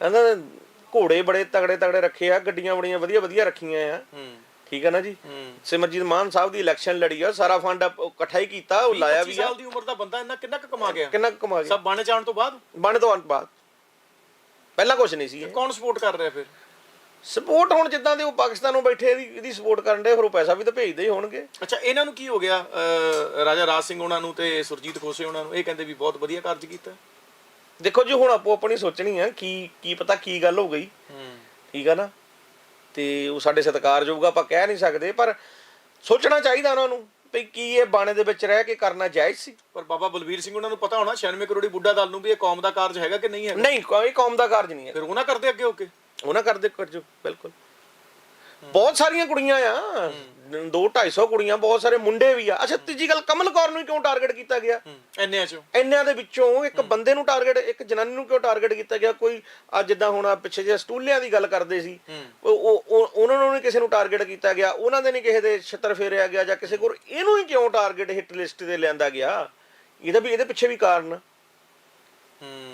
ਇਹਨਾਂ ਦੇ ਘੋੜੇ ਬੜੇ ਤਗੜੇ ਤਗੜੇ ਰੱਖੇ ਆ ਗੱਡੀਆਂ ਬੜੀਆਂ ਵਧੀਆ ਵਧੀਆ ਰੱਖੀਆਂ ਆ। ਠੀਕ ਹੈ ਨਾ ਜੀ? ਸਿਮਰਜੀਤ ਮਾਨ ਸਾਹਿਬ ਦੀ ਇਲੈਕਸ਼ਨ ਲੜੀ ਆ ਸਾਰਾ ਫੰਡ ਇਕੱਠਾ ਹੀ ਕੀਤਾ ਉਹ ਲਾਇਆ 25 ਵੀ ਆ। ਸਾਲ ਦੀ ਉਮਰ ਦਾ ਬੰਦਾ ਇੰਨਾ ਕਿੰਨਾ ਕੁ ਕਮਾ ਗਿਆ? ਕਿੰਨਾ ਕੁ ਕਮਾ ਗਿਆ। ਸਭ ਬਾਣੇ ਜਾਣ ਤੋਂ ਬਾਅਦ? ਬਣ ਤੋਂ ਬਾਅਦ। ਪਹਿਲਾਂ ਕੁਝ ਨਹੀਂ ਸੀ ਕੌਣ ਸਪੋਰਟ ਕਰ ਰਿਹਾ ਫਿਰ? ਸਪੋਰਟ ਹੁਣ ਜਿੱਦਾਂ ਦੇ ਉਹ ਪਾਕਿਸਤਾਨ ਨੂੰ ਬੈਠੇ ਇਹਦੀ ਇਹਦੀ ਸਪੋਰਟ ਕਰਨ ਦੇ ਫਿਰ ਉਹ ਪੈਸਾ ਵੀ ਤਾਂ ਭੇਜਦੇ ਹੀ ਹੋਣਗੇ। ਅੱਛਾ ਇਹਨਾਂ ਨੂੰ ਕੀ ਹੋ ਗਿਆ? ਅਹ, ਰਾਜਾ ਰਾਜ ਸਿੰਘ ਉਹਨਾਂ ਨੂੰ ਤੇ ਸੁਰਜੀਤ ਖੋਸੇ ਉਹਨਾਂ ਨੂੰ ਇਹ ਕਹਿੰਦੇ ਵੀ ਬਹੁਤ ਵਧੀਆ ਕਾਰਜ ਕੀਤਾ। ਦੇਖੋ ਜੀ ਹੁਣ ਆਪੋ ਆਪਣੀ ਸੋਚਣੀ ਆ ਕੀ ਕੀ ਪਤਾ ਕੀ ਗੱਲ ਹੋ ਗਈ। ਹੂੰ। ਠੀਕ ਆ ਨਾ? ਤੇ ਉਹ ਸਾਡੇ ਸਤਿਕਾਰਯੋਗ ਆ, ਆਪਾਂ ਕਹਿ ਨਹੀਂ ਸਕਦੇ ਪਰ ਸੋਚਣਾ ਚਾਹੀਦਾ ਉਹਨਾਂ ਨੂੰ ਵੀ ਕੀ ਇਹ ਬਾਣੇ ਦੇ ਵਿੱਚ ਰਹਿ ਕੇ ਕਰਨਾ ਜਾਇਜ਼ ਸੀ। ਪਰ ਬਾਬਾ ਬਲਵੀਰ ਸਿੰਘ ਉਹਨਾਂ ਨੂੰ ਪਤਾ ਹੋਣਾ 96 ਕਰੋੜੀ ਬੁੱਢਾ ਦਲ ਨੂੰ ਵੀ ਇਹ ਕੌਮ ਦਾ ਕਾਰਜ ਹੈਗਾ ਕਿ ਨਹੀਂ ਹੈਗਾ? ਨਹੀਂ ਕੋਈ ਕੌਮ ਦਾ ਕਾਰਜ ਨਹੀਂ ਹੈ। ਫਿਰ ਉਹਨਾਂ ਕਰਦੇ ਅੱਗੇ ਹੋ ਕੇ? ਉਹਨਾਂ ਕਰਦੇ ਕਰਜੋ ਬਿਲਕੁਲ। ਬਹੁਤ ਸਾਰੀਆਂ ਕੁੜੀਆਂ ਆ। 2 250 ਕੁੜੀਆਂ ਬਹੁਤ ਸਾਰੇ ਮੁੰਡੇ ਵੀ ਆ। ਅੱਛਾ ਤੀਜੀ ਗੱਲ ਕਮਲ ਕੌਰ ਨੂੰ ਕਿਉਂ ਟਾਰਗੇਟ ਕੀਤਾ ਗਿਆ? ਇੰਨਿਆਂ ਚੋਂ। ਇੰਨਿਆਂ ਦੇ ਵਿੱਚੋਂ ਇੱਕ ਬੰਦੇ ਨੂੰ ਟਾਰਗੇਟ ਇੱਕ ਜਨਾਨੀ ਨੂੰ ਕਿਉਂ ਟਾਰਗੇਟ ਕੀਤਾ ਗਿਆ? ਕੋਈ ਅੱਜ ਜਿੱਦਾਂ ਹੁਣ ਆਹ ਪਿੱਛੇ ਜੇ ਸਟੂਲਿਆਂ ਦੀ ਗੱਲ ਕਰਦੇ ਸੀ। ਉਹ ਉਹ- ਉਹ- ਉਹਨਾਂ ਨੂੰ ਨਹੀਂ ਕਿਸੇ ਨੂੰ ਟਾਰਗੇਟ ਕੀਤਾ ਗਿਆ। ਉਹਨਾਂ ਦੇ ਨਹੀਂ ਕਿਸੇ ਦੇ ਛੱਤਰ ਫੇਰਿਆ ਗਿਆ ਜਾਂ ਕਿਸੇ ਕੋਲ। ਇਹਨੂੰ ਹੀ ਕਿਉਂ ਟਾਰਗੇਟ ਹਿੱਟ ਲਿਸਟ ਤੇ ਲਿਆਂਦਾ ਗਿਆ? ਇਹਦਾ ਵੀ ਇਹਦੇ ਪਿੱਛੇ ਵੀ ਕਾਰਨ। ਆ। ਹੂੰ।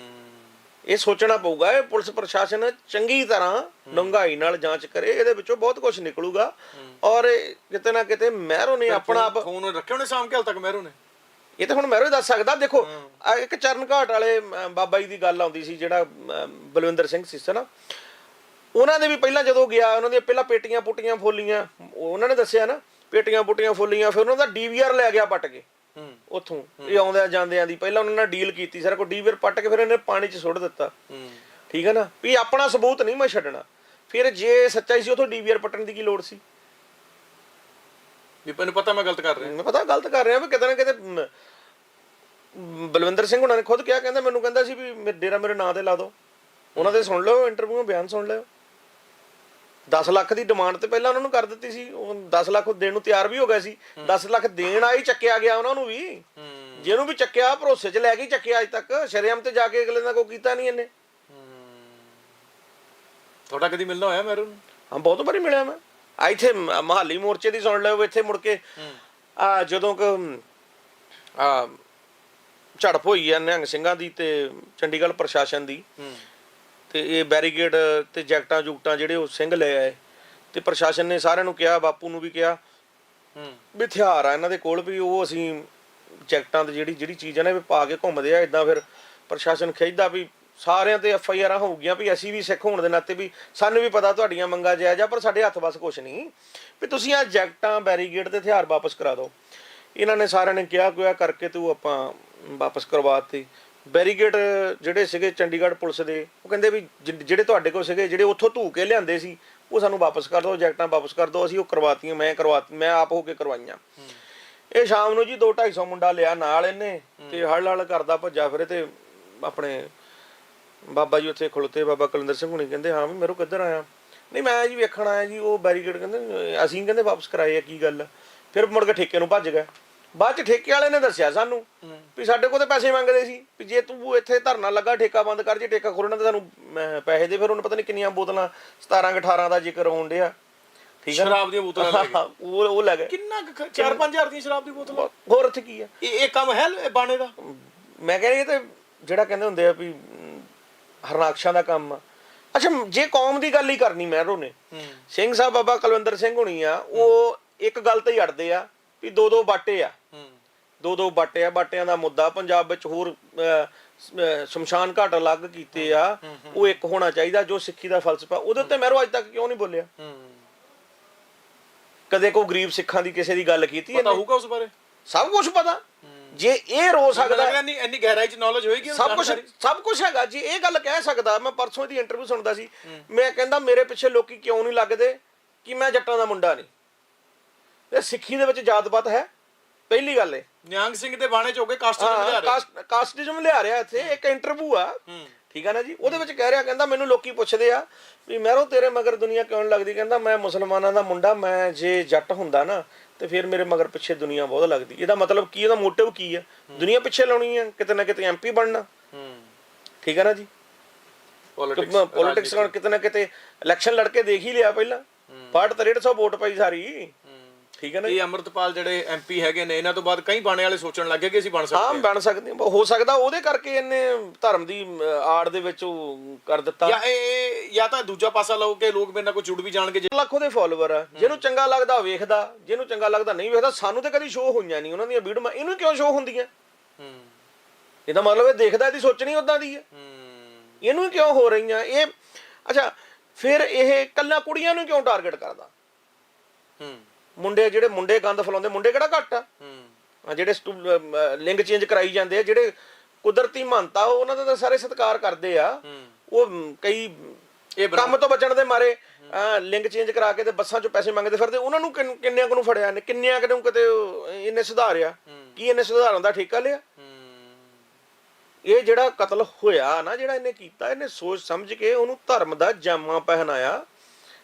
ਇਹ ਸੋਚਣਾ ਪਊਗਾ ਇਹ ਪੁਲਿਸ ਪ੍ਰਸ਼ਾਸਨ ਚੰਗੀ ਤਰ੍ਹਾਂ ਡੂੰਘਾਈ ਨਾਲ ਜਾਂਚ ਕਰੇ ਇਹਦੇ ਵਿੱਚੋਂ ਬਹੁਤ ਕੁਝ ਨਿਕਲੂਗਾ। ਔਰ ਕਿਤੇ ਨਾ ਕਿਤੇ ਮਹਿਰੋ ਨੇ ਆਪਣਾ ਆਪ ਫੋਨ ਰੱਖੇ ਉਹਨੇ ਸਾਂਭ ਕੇ ਹਾਲ ਤੱਕ ਮਹਿਰੋ ਨੇ? ਇਹ ਤਾਂ ਹੁਣ ਮਹਿਰੋ ਹੀ ਦੱਸ ਸਕਦਾ। ਦੇਖੋ ਇੱਕ ਚਰਨ ਘਾਟ ਵਾਲੇ ਬਾਬਾ ਜੀ ਦੀ ਗੱਲ ਆਉਂਦੀ ਸੀ ਜਿਹੜਾ ਬਲਵਿੰਦਰ ਸਿੰਘ ਸੀ ਨਾ ਉਹਨਾਂ ਦੇ ਵੀ ਪਹਿਲਾਂ ਜਦੋਂ ਗਿਆ ਉਹਨਾਂ ਦੀਆਂ ਪਹਿਲਾਂ ਪੇਟੀਆਂ ਪੁੱਟੀਆਂ ਫੋਲੀਆਂ ਉਹਨਾਂ ਨੇ ਦੱਸਿਆ ਨਾ ਪੇਟੀਆਂ ਪੁੱਟੀਆਂ ਫੋਲੀਆਂ ਫਿਰ ਉਹਨਾਂ ਦਾ ਡੀਵੀਆਰ ਲੈ ਗਿਆ ਪੱਟ ਕੇ। ਉੱਥੋਂ। ਇਹ ਆਉਂਦਿਆਂ ਜਾਂਦਿਆਂ ਦੀ ਪਹਿਲਾਂ ਉਹਨਾਂ ਨਾਲ ਡੀਲ ਕੀਤੀ ਸਾਰਾ ਕੋ ਡੀਵੀਆਰ ਪੱਟ ਕੇ ਫਿਰ ਇਹਨੇ ਪਾਣੀ 'ਚ ਸੁੱਟ ਦਿੱਤਾ। ਠੀਕ ਹੈ ਨਾ? ਵੀ ਆਪਣਾ ਸਬੂਤ ਨਹੀਂ ਮੈਂ ਛੱਡਣਾ। ਫਿਰ ਜੇ ਸੱਚਾਈ ਸੀ ਉਥੋਂ ਡੀਵੀਆਰ ਪੱਟਣ ਦੀ ਕੀ ਲੋੜ ਸੀ? ਵੀ ਮੈਨੂੰ ਪਤਾ ਮੈਂ ਗਲਤ ਕਰ ਰਿਹਾ। ਮੈਨੂੰ ਪਤਾ ਗਲਤ ਕਰ ਰਿਹਾ ਵੀ ਕਿਤੇ ਨਾ ਕਿਤੇ ਮ, ਮ, ਬਲਵਿੰਦਰ ਸਿੰਘ ਉਹਨਾਂ ਨੇ ਖੁਦ ਕਿਹਾ ਕਹਿੰਦਾ ਮੈਨੂੰ ਕਹਿੰਦਾ ਸੀ ਵੀ ਮੇ- ਡੇਰਾ ਮੇਰੇ ਨਾਂ ਤੇ ਲਾ ਦਿਓ। ਉਹਨਾਂ ਦੇ ਸੁਣ ਲਿਓ ਇੰਟਰਵਿਊ ਬਿਆਨ ਸੁਣ ਲਿਓ। 10 ਲੱਖ ਦੀ ਡਿਮਾਂਡ ਤੇ ਪਹਿਲਾਂ ਉਹਨਾਂ ਨੂੰ ਕਰ ਦਿੱਤੀ ਸੀ। ਉਹ 10 ਲੱਖ ਉਹ ਦੇਣ ਨੂੰ ਤਿਆਰ ਵੀ ਹੋ ਗਿਆ ਸੀ। 10 ਲੱਖ ਦੇਣ ਆਈ ਚੱਕਿਆ ਗਿਆ ਉਹਨਾਂ ਨੂੰ ਵੀ। ਜਿਹਨੂੰ ਵੀ ਚੱਕਿਆ ਭਰੋਸੇ 'ਚ ਲੈ ਕੇ ਹੀ ਚੱਕਿਆ ਅੱਜ ਤੱਕ। ਸ਼ਰੇਆਮ ਤੇ ਜਾ ਕੇ ਅਗਲੇ ਨਾਲ ਕੋਈ ਕੀਤਾ ਨਹੀਂ ਇਹਨੇ। ਤੁਹਾਡਾ ਕਦੀ ਮਿਲਣਾ ਹੋਇਆ ਮਹਿਰੋ ਨੂੰ ਹਾਂ ਬਹੁਤ ਵਾਰੀ ਮਿਲਿਆ ਮੈਂ। ਆ ਇੱਥੇ ਮਹਾਲੀ ਮੋਰਚੇ ਦੀ ਸੁਣ ਲਿਓ ਇੱਥੇ ਮੁੜ ਕੇ। ਆ ਜਦੋਂ ਕ ਆ ਝੜਪ ਹੋਈ ਆ ਨਿਹੰਗ ਸਿੰਘਾਂ ਦੀ ਤੇ ਚੰਡੀਗੜ੍ਹ ਪ੍ਰਸ਼ਾਸਨ ਦੀ। ਤੇ ਇਹ ਬੈਰੀਕੇਡ ਤੇ ਜੈਕਟਾਂ ਜੁਕਟਾਂ ਜਿਹੜੇ ਉਹ ਸਿੰਘ ਲੈ ਆਏ। ਤੇ ਪ੍ਰਸ਼ਾਸਨ ਨੇ ਸਾਰਿਆਂ ਨੂੰ ਕਿਹਾ ਬਾਪੂ ਨੂੰ ਵੀ ਕਿਹਾ ਹੂੰ। ਵੀ ਹਥਿਆਰ ਆ ਇਹਨਾਂ ਦੇ ਕੋਲ ਵੀ ਉਹ ਅਸੀਂ ਜੈਕਟਾਂ ਤੇ ਜਿਹੜੀ ਜਿਹੜੀ ਚੀਜ਼ ਨਾ ਵੀ ਪਾ ਕੇ ਘੁੰਮਦੇ ਆ ਇਦਾਂ ਫਿਰ ਪ੍ਰਸ਼ਾਸਨ ਖਿੱਚਦਾ ਵੀ ਸਾਰਿਆਂ ਤੇ ਐਫ ਆਈ ਆਰਾਂ ਹੋਊਗੀਆਂ ਵੀ ਅਸੀਂ ਵੀ ਸਿੱਖ ਹੋਣ ਦੇ ਨਾਤੇ ਵੀ ਸਾਨੂੰ ਵੀ ਪਤਾ ਤੁਹਾਡੀਆਂ ਮੰਗਾਂ ਜਾਇਜ਼ ਆ ਪਰ ਸਾਡੇ ਹੱਥ ਬਸ ਕੁਝ ਨਹੀਂ। ਵੀ ਤੁਸੀਂ ਆ ਜੈਕਟਾਂ ਬੈਰੀਕੇਡ ਤੇ ਹਥਿਆਰ ਵਾਪਸ ਕਰਾ ਦਿਓ। ਇਹਨਾਂ ਨੇ ਸਾਰਿਆਂ ਨੇ ਕਿਹਾ ਕੋਇਆ ਕਰਕੇ ਤੂੰ ਆਪਾਂ ਵਾਪਸ ਕਰਵਾਤੇ ਬੈਰੀਕੇਡ ਜਿਹੜੇ ਸੀਗੇ ਚੰਡੀਗੜ੍ਹ ਪੁਲਿਸ ਦੇ ਉਹ ਕਹਿੰਦੇ ਵੀ ਜਿ- ਜਿਹੜੇ ਤੁਹਾਡੇ ਕੋਲ ਸੀਗੇ ਜਿਹੜੇ ਉੱਥੋਂ ਧੂ ਕੇ ਲਿਆਂਦੇ ਸੀ ਉਹ ਸਾਨੂੰ ਵਾਪਸ ਕਰ ਦਿਓ ਜੈਕਟਾਂ ਵਾਪਸ ਕਰ ਦਿਓ ਅਸੀਂ ਉਹ ਕਰਵਾਤੀਆਂ ਮੈਂ ਕਰਵਾ ਮੈਂ ਆਪ ਹੋ ਕੇ ਕਰਵਾਈਆਂ। ਇਹ ਸ਼ਾਮ ਨੂੰ ਜੀ 2 250 ਮੁੰਡਾ ਲਿਆ ਨਾਲ ਇਹਨੇ ਤੇ ਹਲ ਹਲ ਕਰਦਾ ਭੱਜਾ ਫਿਰੇ ਤੇ ਆਪਣੇ ਬਾਬਾ ਜੀ ਉੱਥੇ ਖਲੋਤੇ ਬਾਬਾ ਕੁਲਿੰਦਰ ਸਿੰਘ ਹੁਣੀ ਕਹਿੰਦੇ ਹਾਂ ਵੀ ਮੇਰੋ ਕਿੱਧਰ ਆਇਆ? ਨਹੀਂ ਮੈਂ ਜੀ ਵੇਖਣ ਆਇਆ ਜੀ ਉਹ ਬੈਰੀਕੇਡ ਕਹਿੰਦੇ ਅਸੀਂ ਕਹਿੰਦੇ ਵਾਪਸ ਕਰਾਏ ਆ ਕੀ ਗੱਲ? ਫਿਰ ਮੁੜ ਕੇ ਠੇਕੇ ਨੂੰ ਭੱਜ ਗਏ। ਬਾਅਦ ਚ ਠੇਕੇ ਵਾਲੇ ਨੇ ਦੱਸਿਆ ਸਾਨੂੰ ਵੀ ਸਾਡੇ ਕੋਲ ਤੇ ਪੈਸੇ ਮੰਗਦੇ ਸੀ ਵੀ ਜੇ ਤੂੰ ਇੱਥੇ ਧਰਨਾ ਲੱਗਾ ਠੇਕਾ ਬੰਦ ਕਰ ਜੇ ਠੇਕਾ ਖੋਲਣਾ ਤੇ ਸਾਨੂੰ ਪੈਸੇ ਦੇ ਫਿਰ ਉਹਨੇ ਪਤਾ ਨਹੀਂ ਕਿੰਨੀਆਂ ਬੋਤਲਾਂ 17 18 ਦਾ ਜ਼ਿਕਰ ਹੋਣ ਡਿਆ। ਠੀਕ ਹੈ ਨਾ? ਸ਼ਰਾਬ ਦੀਆਂ ਬੋਤਲਾਂ ਲੈ ਗਏ। ਹਾਂ, ਉਹ ਉਹ ਲੈ ਗਏ। ਕਿੰਨਾ 4-5000 ਦੀ ਸ਼ਰਾਬ ਦੀ ਬੋਤਲ? ਹੋਰ ਇੱਥੇ ਕੀ ਆ? ਇਹ ਇਹ ਕੰਮ ਹੈ ਬਾਣੇ ਦਾ? ਮੈਂ ਕਹਿੰਦਾ ਇਹ ਤੇ ਜਿਹੜਾ ਕਹਿੰਦੇ ਹੁੰਦੇ ਆ ਵੀ ਅਮ, ਹਰਨਾਕਸ਼ਾਂ ਦਾ ਕੰਮ ਆ। ਅੱਛਾ ਜੇ ਕੌਮ ਦੀ ਗੱਲ ਹੀ ਕਰਨੀ ਮਹਿਰੋ ਨੇ ਸਿੰਘ ਸਾਹਿਬ ਬਾਬਾ ਕੁਲਵਿੰਦਰ ਸਿੰਘ ਹੁਣੀ ਆ ਉਹ ਇੱਕ ਗੱਲ ਤੇ ਹੀ ਅੜਦੇ ਆ ਵੀ ਦੋ ਦੋ ਬਾਟੇ ਆ। ਦੋ ਦੋ ਬਾਟੇ ਆ ਬਾਟਿਆਂ ਦਾ ਮੁੱਦਾ ਪੰਜਾਬ ਵਿੱਚ ਹੋਰ ਸ਼ਮਸ਼ਾਨ ਘਾਟ ਅਲੱਗ ਕੀਤੇ ਆ। ਉਹ ਇੱਕ ਹੋਣਾ ਚਾਹੀਦਾ ਜੋ ਸਿੱਖੀ ਦਾ ਫਲਸਫਾ। ਉਹਦੇ ਉੱਤੇ ਮਹਿਰੋ ਅੱਜ ਤੱਕ ਕਿਉਂ ਨਹੀਂ ਬੋਲਿਆ? ਹੂੰ ਕਦੇ ਕੋਈ ਗਰੀਬ ਸਿੱਖਾਂ ਦੀ ਕਿਸੇ ਦੀ ਗੱਲ ਕੀਤੀ ਪਤਾ ਹੋਊਗਾ ਉਸ ਬਾਰੇ? ਸਭ ਕੁਝ ਪਤਾ। ਜੇ ਇਹ ਰੋ ਸਕਦਾ ਲੱਗਦਾ ਇੰਨੀ ਇੰਨੀ ਗਹਿਰਾਈ ਚ ਨੌਲੇਜ ਹੋਏਗੀ ਸਭ ਕੁਝ। ਸਭ ਕੁਝ ਹੈਗਾ। ਜੀ ਇਹ ਗੱਲ ਕਹਿ ਸਕਦਾ ਮੈਂ ਪਰਸੋਂ ਦੀ ਇੰਟਰਵਿਊ ਸੁਣਦਾ ਸੀ। ਮੈਂ ਕਹਿੰਦਾ ਮੇਰੇ ਪਿੱਛੇ ਲੋਕੀ ਕਿਉਂ ਨਹੀਂ ਲੱਗਦੇ? ਕਿ ਮੈਂ ਜੱਟਾਂ ਦਾ ਮੁੰਡਾ ਨਹੀਂ? ਇਹ ਸਿੱਖੀ ਦੇ ਵਿੱਚ ਜਾਤ-ਪਾਤ ਹੈ। ਪਹਿਲੀ ਗੱਲ ਇਹ ਨਿਹੰਗ ਸਿੰਘ ਦੇ ਬਾਣੇ ਚ ਹੋ ਗਏ ਕਾਸਟ ਹਾਂ ਨੂੰ ਕਾਸਟ ਕਾਸਟਿਜ਼ਮ ਲਿਆ ਰਿਹਾ ਇੱਥੇ ਇੱਕ ਇੰਟਰਵਿਊ ਆ। ਠੀਕ ਆ ਨਾ ਜੀ? ਉਹਦੇ ਵਿੱਚ ਕਹਿ ਰਿਹਾ ਕਹਿੰਦਾ ਮੈਨੂੰ ਲੋਕੀ ਪੁੱਛਦੇ ਆ ਵੀ ਮਹਿਰੋ ਤੇਰੇ ਮਗਰ ਦੁਨੀਆ ਕਿਉਂ ਲੱਗਦੀ? ਕਹਿੰਦਾ ਮੈਂ ਮੁਸਲਮਾਨਾਂ ਦਾ ਮੁੰਡਾ ਮੈਂ ਜੇ ਜੱਟ ਹੁੰਦਾ ਨਾ ਤੇ ਫਿਰ ਮੇਰੇ ਮਗਰ ਪਿੱਛੇ ਦੁਨੀਆ ਬਹੁਤ ਲੱਗਦੀ। ਇਹਦਾ ਮਤਲਬ ਕੀ ਇਹਦਾ ਮੋਟਿਵ ਕੀ ਆ? ਦੁਨੀਆ ਪਿੱਛੇ ਲਾਉਣੀ ਆ ਕਿਤੇ ਨਾ ਕਿਤੇ ਐਮਪੀ ਬਣਨਾ। ਠੀਕ ਆ ਨਾ ਜੀ? ਪੋਲਿਟਿਕਸ ਪੋਲਿਟਿਕਸ ਨਾਲ ਕਿਤੇ ਨਾ ਕਿਤੇ ਇਲੈਕਸ਼ਨ ਲੜ ਕੇ ਦੇਖ ਹੀ ਲਿਆ ਪਹਿਲਾਂ। 6300 ਵੋਟ ਪਈ ਸਾਰੀ। ਠੀਕ ਹੈ ਨਾ? ਇਹ ਅਮਰਤਪਾਲ ਜਿਹੜੇ ਐਮਪੀ ਹੈਗੇ ਨੇ ਇਹਨਾਂ ਤੋਂ ਬਾਅਦ ਕਈ ਬਾਣੇ ਵਾਲੇ ਸੋਚਣ ਲੱਗੇ ਕਿ ਅਸੀਂ ਬਣ ਹਾਂ ਸਕਦੇ ਬਣ ਸਕਦੇ ਹਾਂ। ਹੋ ਸਕਦਾ ਉਹਦੇ ਕਰਕੇ ਇਹਨੇ ਧਰਮ ਦੀ ਆੜ ਦੇ ਵਿੱਚ ਉਹ ਕਰ ਦਿੱਤਾ। ਜਾਂ ਇਹ ਜਾਂ ਤਾਂ ਦੂਜਾ ਪਾਸਾ ਲਓ ਕਿ ਲੋਕ ਮੇਰੇ ਨਾਲ ਕੋਈ ਜੁੜ ਵੀ ਜਾਣਗੇ ਜੇ- ਲੱਖ ਉਹਦੇ ਫਾਲੋਅਰ ਆ। ਜਿਹਨੂੰ ਚੰਗਾ ਲੱਗਦਾ ਉਹ ਵੇਖਦਾ ਜਿਹਨੂੰ ਚੰਗਾ ਲੱਗਦਾ ਨਹੀਂ ਵੇਖਦਾ ਸਾਨੂੰ ਤੇ ਕਦੀ ਸ਼ੋਅ ਹੋਈਆਂ ਨਹੀਂ ਉਹਨਾਂ ਦੀਆਂ ਵੀਡੀਓ ਇਹਨੂੰ ਕਿਉਂ ਸ਼ੋਅ ਹੁੰਦੀਆਂ? ਇਹਦਾ ਮਤਲਬ ਇਹ ਦੇਖਦਾ ਇਹਦੀ ਸੋਚਣੀ ਉਦਾਂ ਦੀ ਹੈ। ਇਹਨੂੰ ਕਿਉਂ ਹੋ ਰਹੀਆਂ? ਇਹ ਅੱਛਾ ਫਿਰ ਇਹ ਕੱਲਾ ਕੁੜੀਆਂ ਨੂੰ ਕਿਉਂ ਟਾਰਗੇਟ ਕਰਦਾ? ਹੂੰ। ਮੁੰਡੇ ਜਿਹੜੇ ਮੁੰਡੇ ਗੰਦ ਫਲਾਉਂਦੇ ਮੁੰਡੇ ਕਿਹੜਾ ਘੱਟ ਆ? ਹੂੰ। ਜਿਹੜੇ ਲਿੰਗ ਚੇਂਜ ਕਰਾਈ ਜਾਂਦੇ ਆ ਜਿਹੜੇ ਕੁਦਰਤੀ ਮੰਨਤਾ ਉਹਨਾਂ ਦਾ ਤਾਂ ਸਾਰੇ ਸਤਿਕਾਰ ਕਰਦੇ ਆ। ਉਹ ਕਈ ਕੰਮ ਤੋਂ ਬਚਣ ਦੇ ਮਾਰੇ ਲਿੰਗ ਚੇਂਜ ਕਰਾ ਕੇ ਤੇ ਬੱਸਾਂ 'ਚੋਂ ਪੈਸੇ ਮੰਗਦੇ ਫਿਰਦੇ ਉਹਨਾਂ ਨੂੰ ਕਿੰਨ- ਕਿੰਨਿਆਂ ਕੁ ਨੂੰ ਫੜਿਆ ਨੇ ਕਿੰਨਿਆਂ ਕੁ ਨੂੰ ਕਿਤੇ ਇਹਨੇ ਸੁਧਾਰਿਆ? ਕੀ ਇਹਨੇ ਸੁਧਾਰਨ ਦਾ ਠੇਕਾ ਲਿਆ? ਇਹ ਜਿਹੜਾ ਕਤਲ ਹੋਇਆ ਨਾ ਜਿਹੜਾ ਇਹਨੇ ਕੀਤਾ ਇਹਨੇ ਸੋਚ ਸਮਝ ਕੇ ਉਹਨੂੰ ਧਰਮ ਦਾ ਜਾਮਾ ਪਹਿਨਾਇਆ।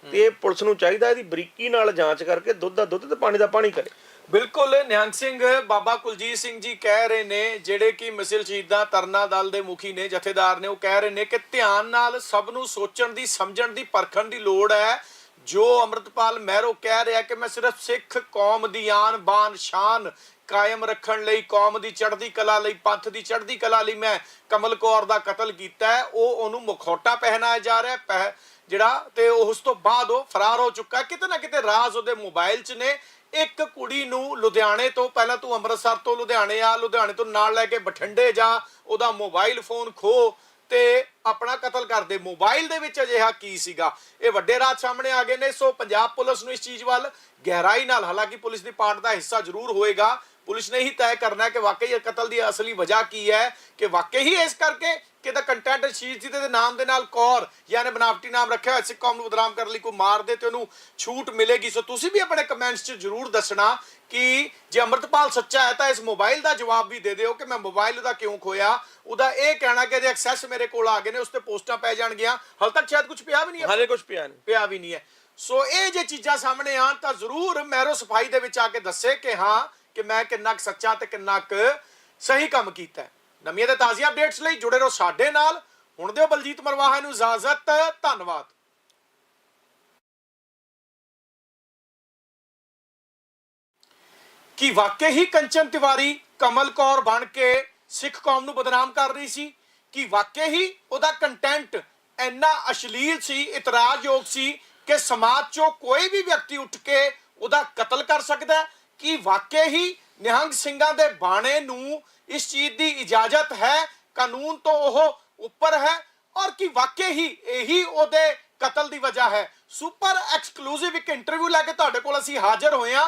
ਤੇ ਇਹ ਪੁਲਿਸ ਨੂੰ ਚਾਹੀਦਾ ਇਹਦੀ ਬਰੀਕੀ ਨਾਲ ਜਾਂਚ ਕਰਕੇ ਦੁੱਧ ਦਾ ਦੁੱਧ ਤੇ ਪਾਣੀ ਦਾ ਪਾਣੀ ਕਰੇ। ਬਿਲਕੁਲ, ਨਿਹੰਗ ਸਿੰਘ, ਬਾਬਾ ਕੁਲਜੀਤ ਸਿੰਘ ਜੀ ਕਹਿ ਰਹੇ ਨੇ, ਜਿਹੜੇ ਕਿ ਮਿਸਿਲ ਸ਼ਹੀਦਾਂ ਤਰਨਾ ਦਲ ਦੇ ਮੁਖੀ ਨੇ, ਜਥੇਦਾਰ ਨੇ, ਉਹ ਕਹਿ ਰਹੇ ਨੇ ਕਿ ਧਿਆਨ ਨਾਲ ਸਭ ਨੂੰ ਸੋਚਣ ਦੀ, ਸਮਝਣ ਦੀ, ਪਰਖਣ ਦੀ ਲੋੜ ਹੈ। ਜੋ ਅਮਰਤਪਾਲ ਮਹਿਰੋ ਕਹਿ ਰਿਹਾ ਕਿ ਮੈਂ ਸਿਰਫ ਸਿੱਖ ਕੌਮ ਦੀ ਆਨ ਬਾਨ ਸ਼ਾਨ ਕਾਇਮ ਰੱਖਣ ਲਈ, ਕੌਮ ਦੀ ਚੜ੍ਹਦੀ ਕਲਾ ਲਈ, ਪੰਥ ਦੀ ਚੜ੍ਹਦੀ ਕਲਾ ਲਈ ਮੈਂ ਕਮਲ ਕੌਰ ਦਾ ਕਤਲ ਕੀਤਾ ਹੈ। ਉਹ ਉਹਨੂੰ ਮੁਖੌਟਾ ਪਹਿਨਾਇਆ ਜਾ ਰਿਹਾ ਹੈ। ਪਹਿ- ਜਿਹੜਾ ਤੇ ਉਸ ਤੋਂ ਬਾਅਦ ਉਹ ਫਰਾਰ ਹੋ ਚੁੱਕਾ ਕਿਤੇ ਨਾ ਕਿਤੇ ਰਾਜ਼ ਉਹਦੇ ਮੋਬਾਈਲ 'ਚ ਨੇ। ਇੱਕ ਕੁੜੀ ਨੂੰ ਲੁਧਿਆਣੇ ਤੋਂ ਪਹਿਲਾਂ ਤੂੰ ਅੰਮ੍ਰਿਤਸਰ ਤੋਂ ਲੁਧਿਆਣੇ ਆ, ਲੁਧਿਆਣੇ ਤੋਂ ਨਾਲ ਲੈ ਕੇ ਬਠਿੰਡੇ ਜਾ, ਉਹਦਾ ਮੋਬਾਈਲ ਫੋਨ ਖੋ ਤੇ ਆਪਣਾ ਕਤਲ ਕਰਦੇ। ਮੋਬਾਈਲ ਦੇ ਵਿੱਚ ਅਜਿਹਾ ਕੀ ਸੀਗਾ? ਇਹ ਵੱਡੇ ਰਾਜ ਸਾਹਮਣੇ ਆ ਗਏ ਨੇ, ਸੋ ਪੰਜਾਬ ਪੁਲਿਸ ਨੂੰ ਇਸ ਚੀਜ਼ ਵੱਲ ਗਹਿਰਾਈ ਨਾਲ, ਹਾਲਾਂਕਿ ਪੁਲਿਸ ਦੀ ਪਾਰਟ ਦਾ ਹਿੱਸਾ ਜ਼ਰੂਰ ਹੋਏਗਾ। ਪੁਲਿਸ ਨੇ ਹੀ ਤੈਅ ਕਰਨਾ ਹੈ ਕਿ ਵਾਕਈ ਇਹ ਕਤਲ ਦੀ ਅਸਲੀ ਵਜ੍ਹਾ ਕੀ ਹੈ ਕਿ ਵਾਕਈ ਹੀ ਇਸ ਕਰਕੇ ਕਿ ਦਾ ਕੰਟੈਂਟ ਸ਼ੀਟ ਜੀ ਦੇ ਨਾਮ ਦੇ ਨਾਲ ਕੌਰ ਯਾਨੀ ਬਨਾਵਟੀ ਨਾਮ ਰੱਖਿਆ ਹੋਇਆ ਸਿੱਖ ਕੌਮ ਨੂੰ ਬਦਨਾਮ ਕਰਨ ਲਈ ਕੋਈ ਮਾਰ ਦੇ ਤੇ ਉਹਨੂੰ ਛੂਟ ਮਿਲੇਗੀ। ਸੋ ਤੁਸੀਂ ਵੀ ਆਪਣੇ ਕਮੈਂਟਸ 'ਚ ਜ਼ਰੂਰ ਦੱਸਣਾ ਕਿ ਜੇ ਅੰਮ੍ਰਿਤਪਾਲ ਸੱਚਾ ਹੈ ਤਾਂ ਇਸ ਮੋਬਾਈਲ ਦਾ ਜਵਾਬ ਵੀ ਦੇ ਦਿਓ ਕਿ ਮੈਂ ਮੋਬਾਈਲ ਉਹਦਾ ਕਿਉਂ ਖੋਇਆ? ਉਹਦਾ ਇਹ ਕਹਿਣਾ ਕਿ ਇਹਦੇ ਐਕਸੈਸ ਮੇਰੇ ਕੋਲ ਆ ਗਏ ਨੇ ਉਸ ਤੇ ਪੋਸਟਾਂ ਪੈ ਜਾਣਗੀਆਂ। ਹਾਲ ਤੱਕ ਸ਼ਾਇਦ ਕੁਝ ਪਿਆ ਵੀ ਨਹੀਂ ਹੈ। ਹਾਲੇ ਕੁਝ ਪਿਆ ਨਹੀਂ। ਪਿਆ ਵੀ ਨਹੀਂ ਹੈ। ਸੋ ਇਹ ਜੇ ਚੀਜ਼ਾਂ ਸਾਹਮਣੇ ਆਣ ਤਾਂ ਜ਼ਰੂਰ ਮੈਰੋ ਸਫ਼ਾਈ ਦੇ ਵਿੱਚ ਆ ਕੇ ਦੱਸੇ ਕਿ ਹਾਂ ਕਿ ਮੈਂ ਕਿੰਨਾ ਕੁ ਸੱਚਾ ਤੇ ਕਿੰਨਾ ਕੁ ਸਹੀ ਕੰਮ ਕੀਤਾ ਹੈ। ਨਵੀਆਂ ਤੇ ਤਾਜ਼ੀਆਂ ਅਪਡੇਟਸ ਲਈ ਜੁੜੇ ਰਹੋ ਸਾਡੇ ਨਾਲ। ਹੁਣ ਦਿਓ ਬਲਜੀਤ ਮਰਵਾਹਾ ਨੂੰ ਇਜਾਜ਼ਤ। ਧੰਨਵਾਦ। ਕਿ ਵਾਕਈ ਹੀ ਕੰਚਨ ਤਿਵਾਰੀ ਕਮਲ ਕੌਰ ਬਣ ਕੇ ਸਿੱਖ ਕੌਮ ਨੂੰ ਬਦਨਾਮ ਕਰ ਰਹੀ ਸੀ? ਕਿ ਵਾਕਈ ਹੀ ਉਹਦਾ ਕੰਟੈਂਟ ਇੰਨਾ ਅਸ਼ਲੀਲ ਸੀ, ਇਤਰਾਜ਼ਯੋਗ ਸੀ ਕਿ ਸਮਾਜ 'ਚੋਂ ਕੋਈ ਵੀ ਵਿਅਕਤੀ ਉੱਠ ਕੇ ਉਹਦਾ ਕਤਲ ਕਰ ਸਕਦਾ ਕਿ ਵਾਕਈ ਹੀ ਨਿਹੰਗ ਸਿੰਘਾਂ ਦੇ ਬਾਣੇ ਨੂੰ ਇਸ ਚੀਜ਼ ਦੀ ਇਜਾਜ਼ਤ ਹੈ, ਕਾਨੂੰਨ ਤੋਂ ਉਹ ਉੱਪਰ ਹੈ ਔਰ ਕਿ ਵਾਕਈ ਹੀ ਇਹੀ ਉਹਦੇ ਕਤਲ ਦੀ ਵਜ੍ਹਾ ਹੈ। ਸੁਪਰ ਐਕਸਕਲੂਸਿਵ ਇੱਕ ਇੰਟਰਵਿਊ ਲੈ ਕੇ ਤੁਹਾਡੇ ਕੋਲ ਅਸੀਂ ਹਾਜ਼ਰ ਹੋਏ ਹਾਂ।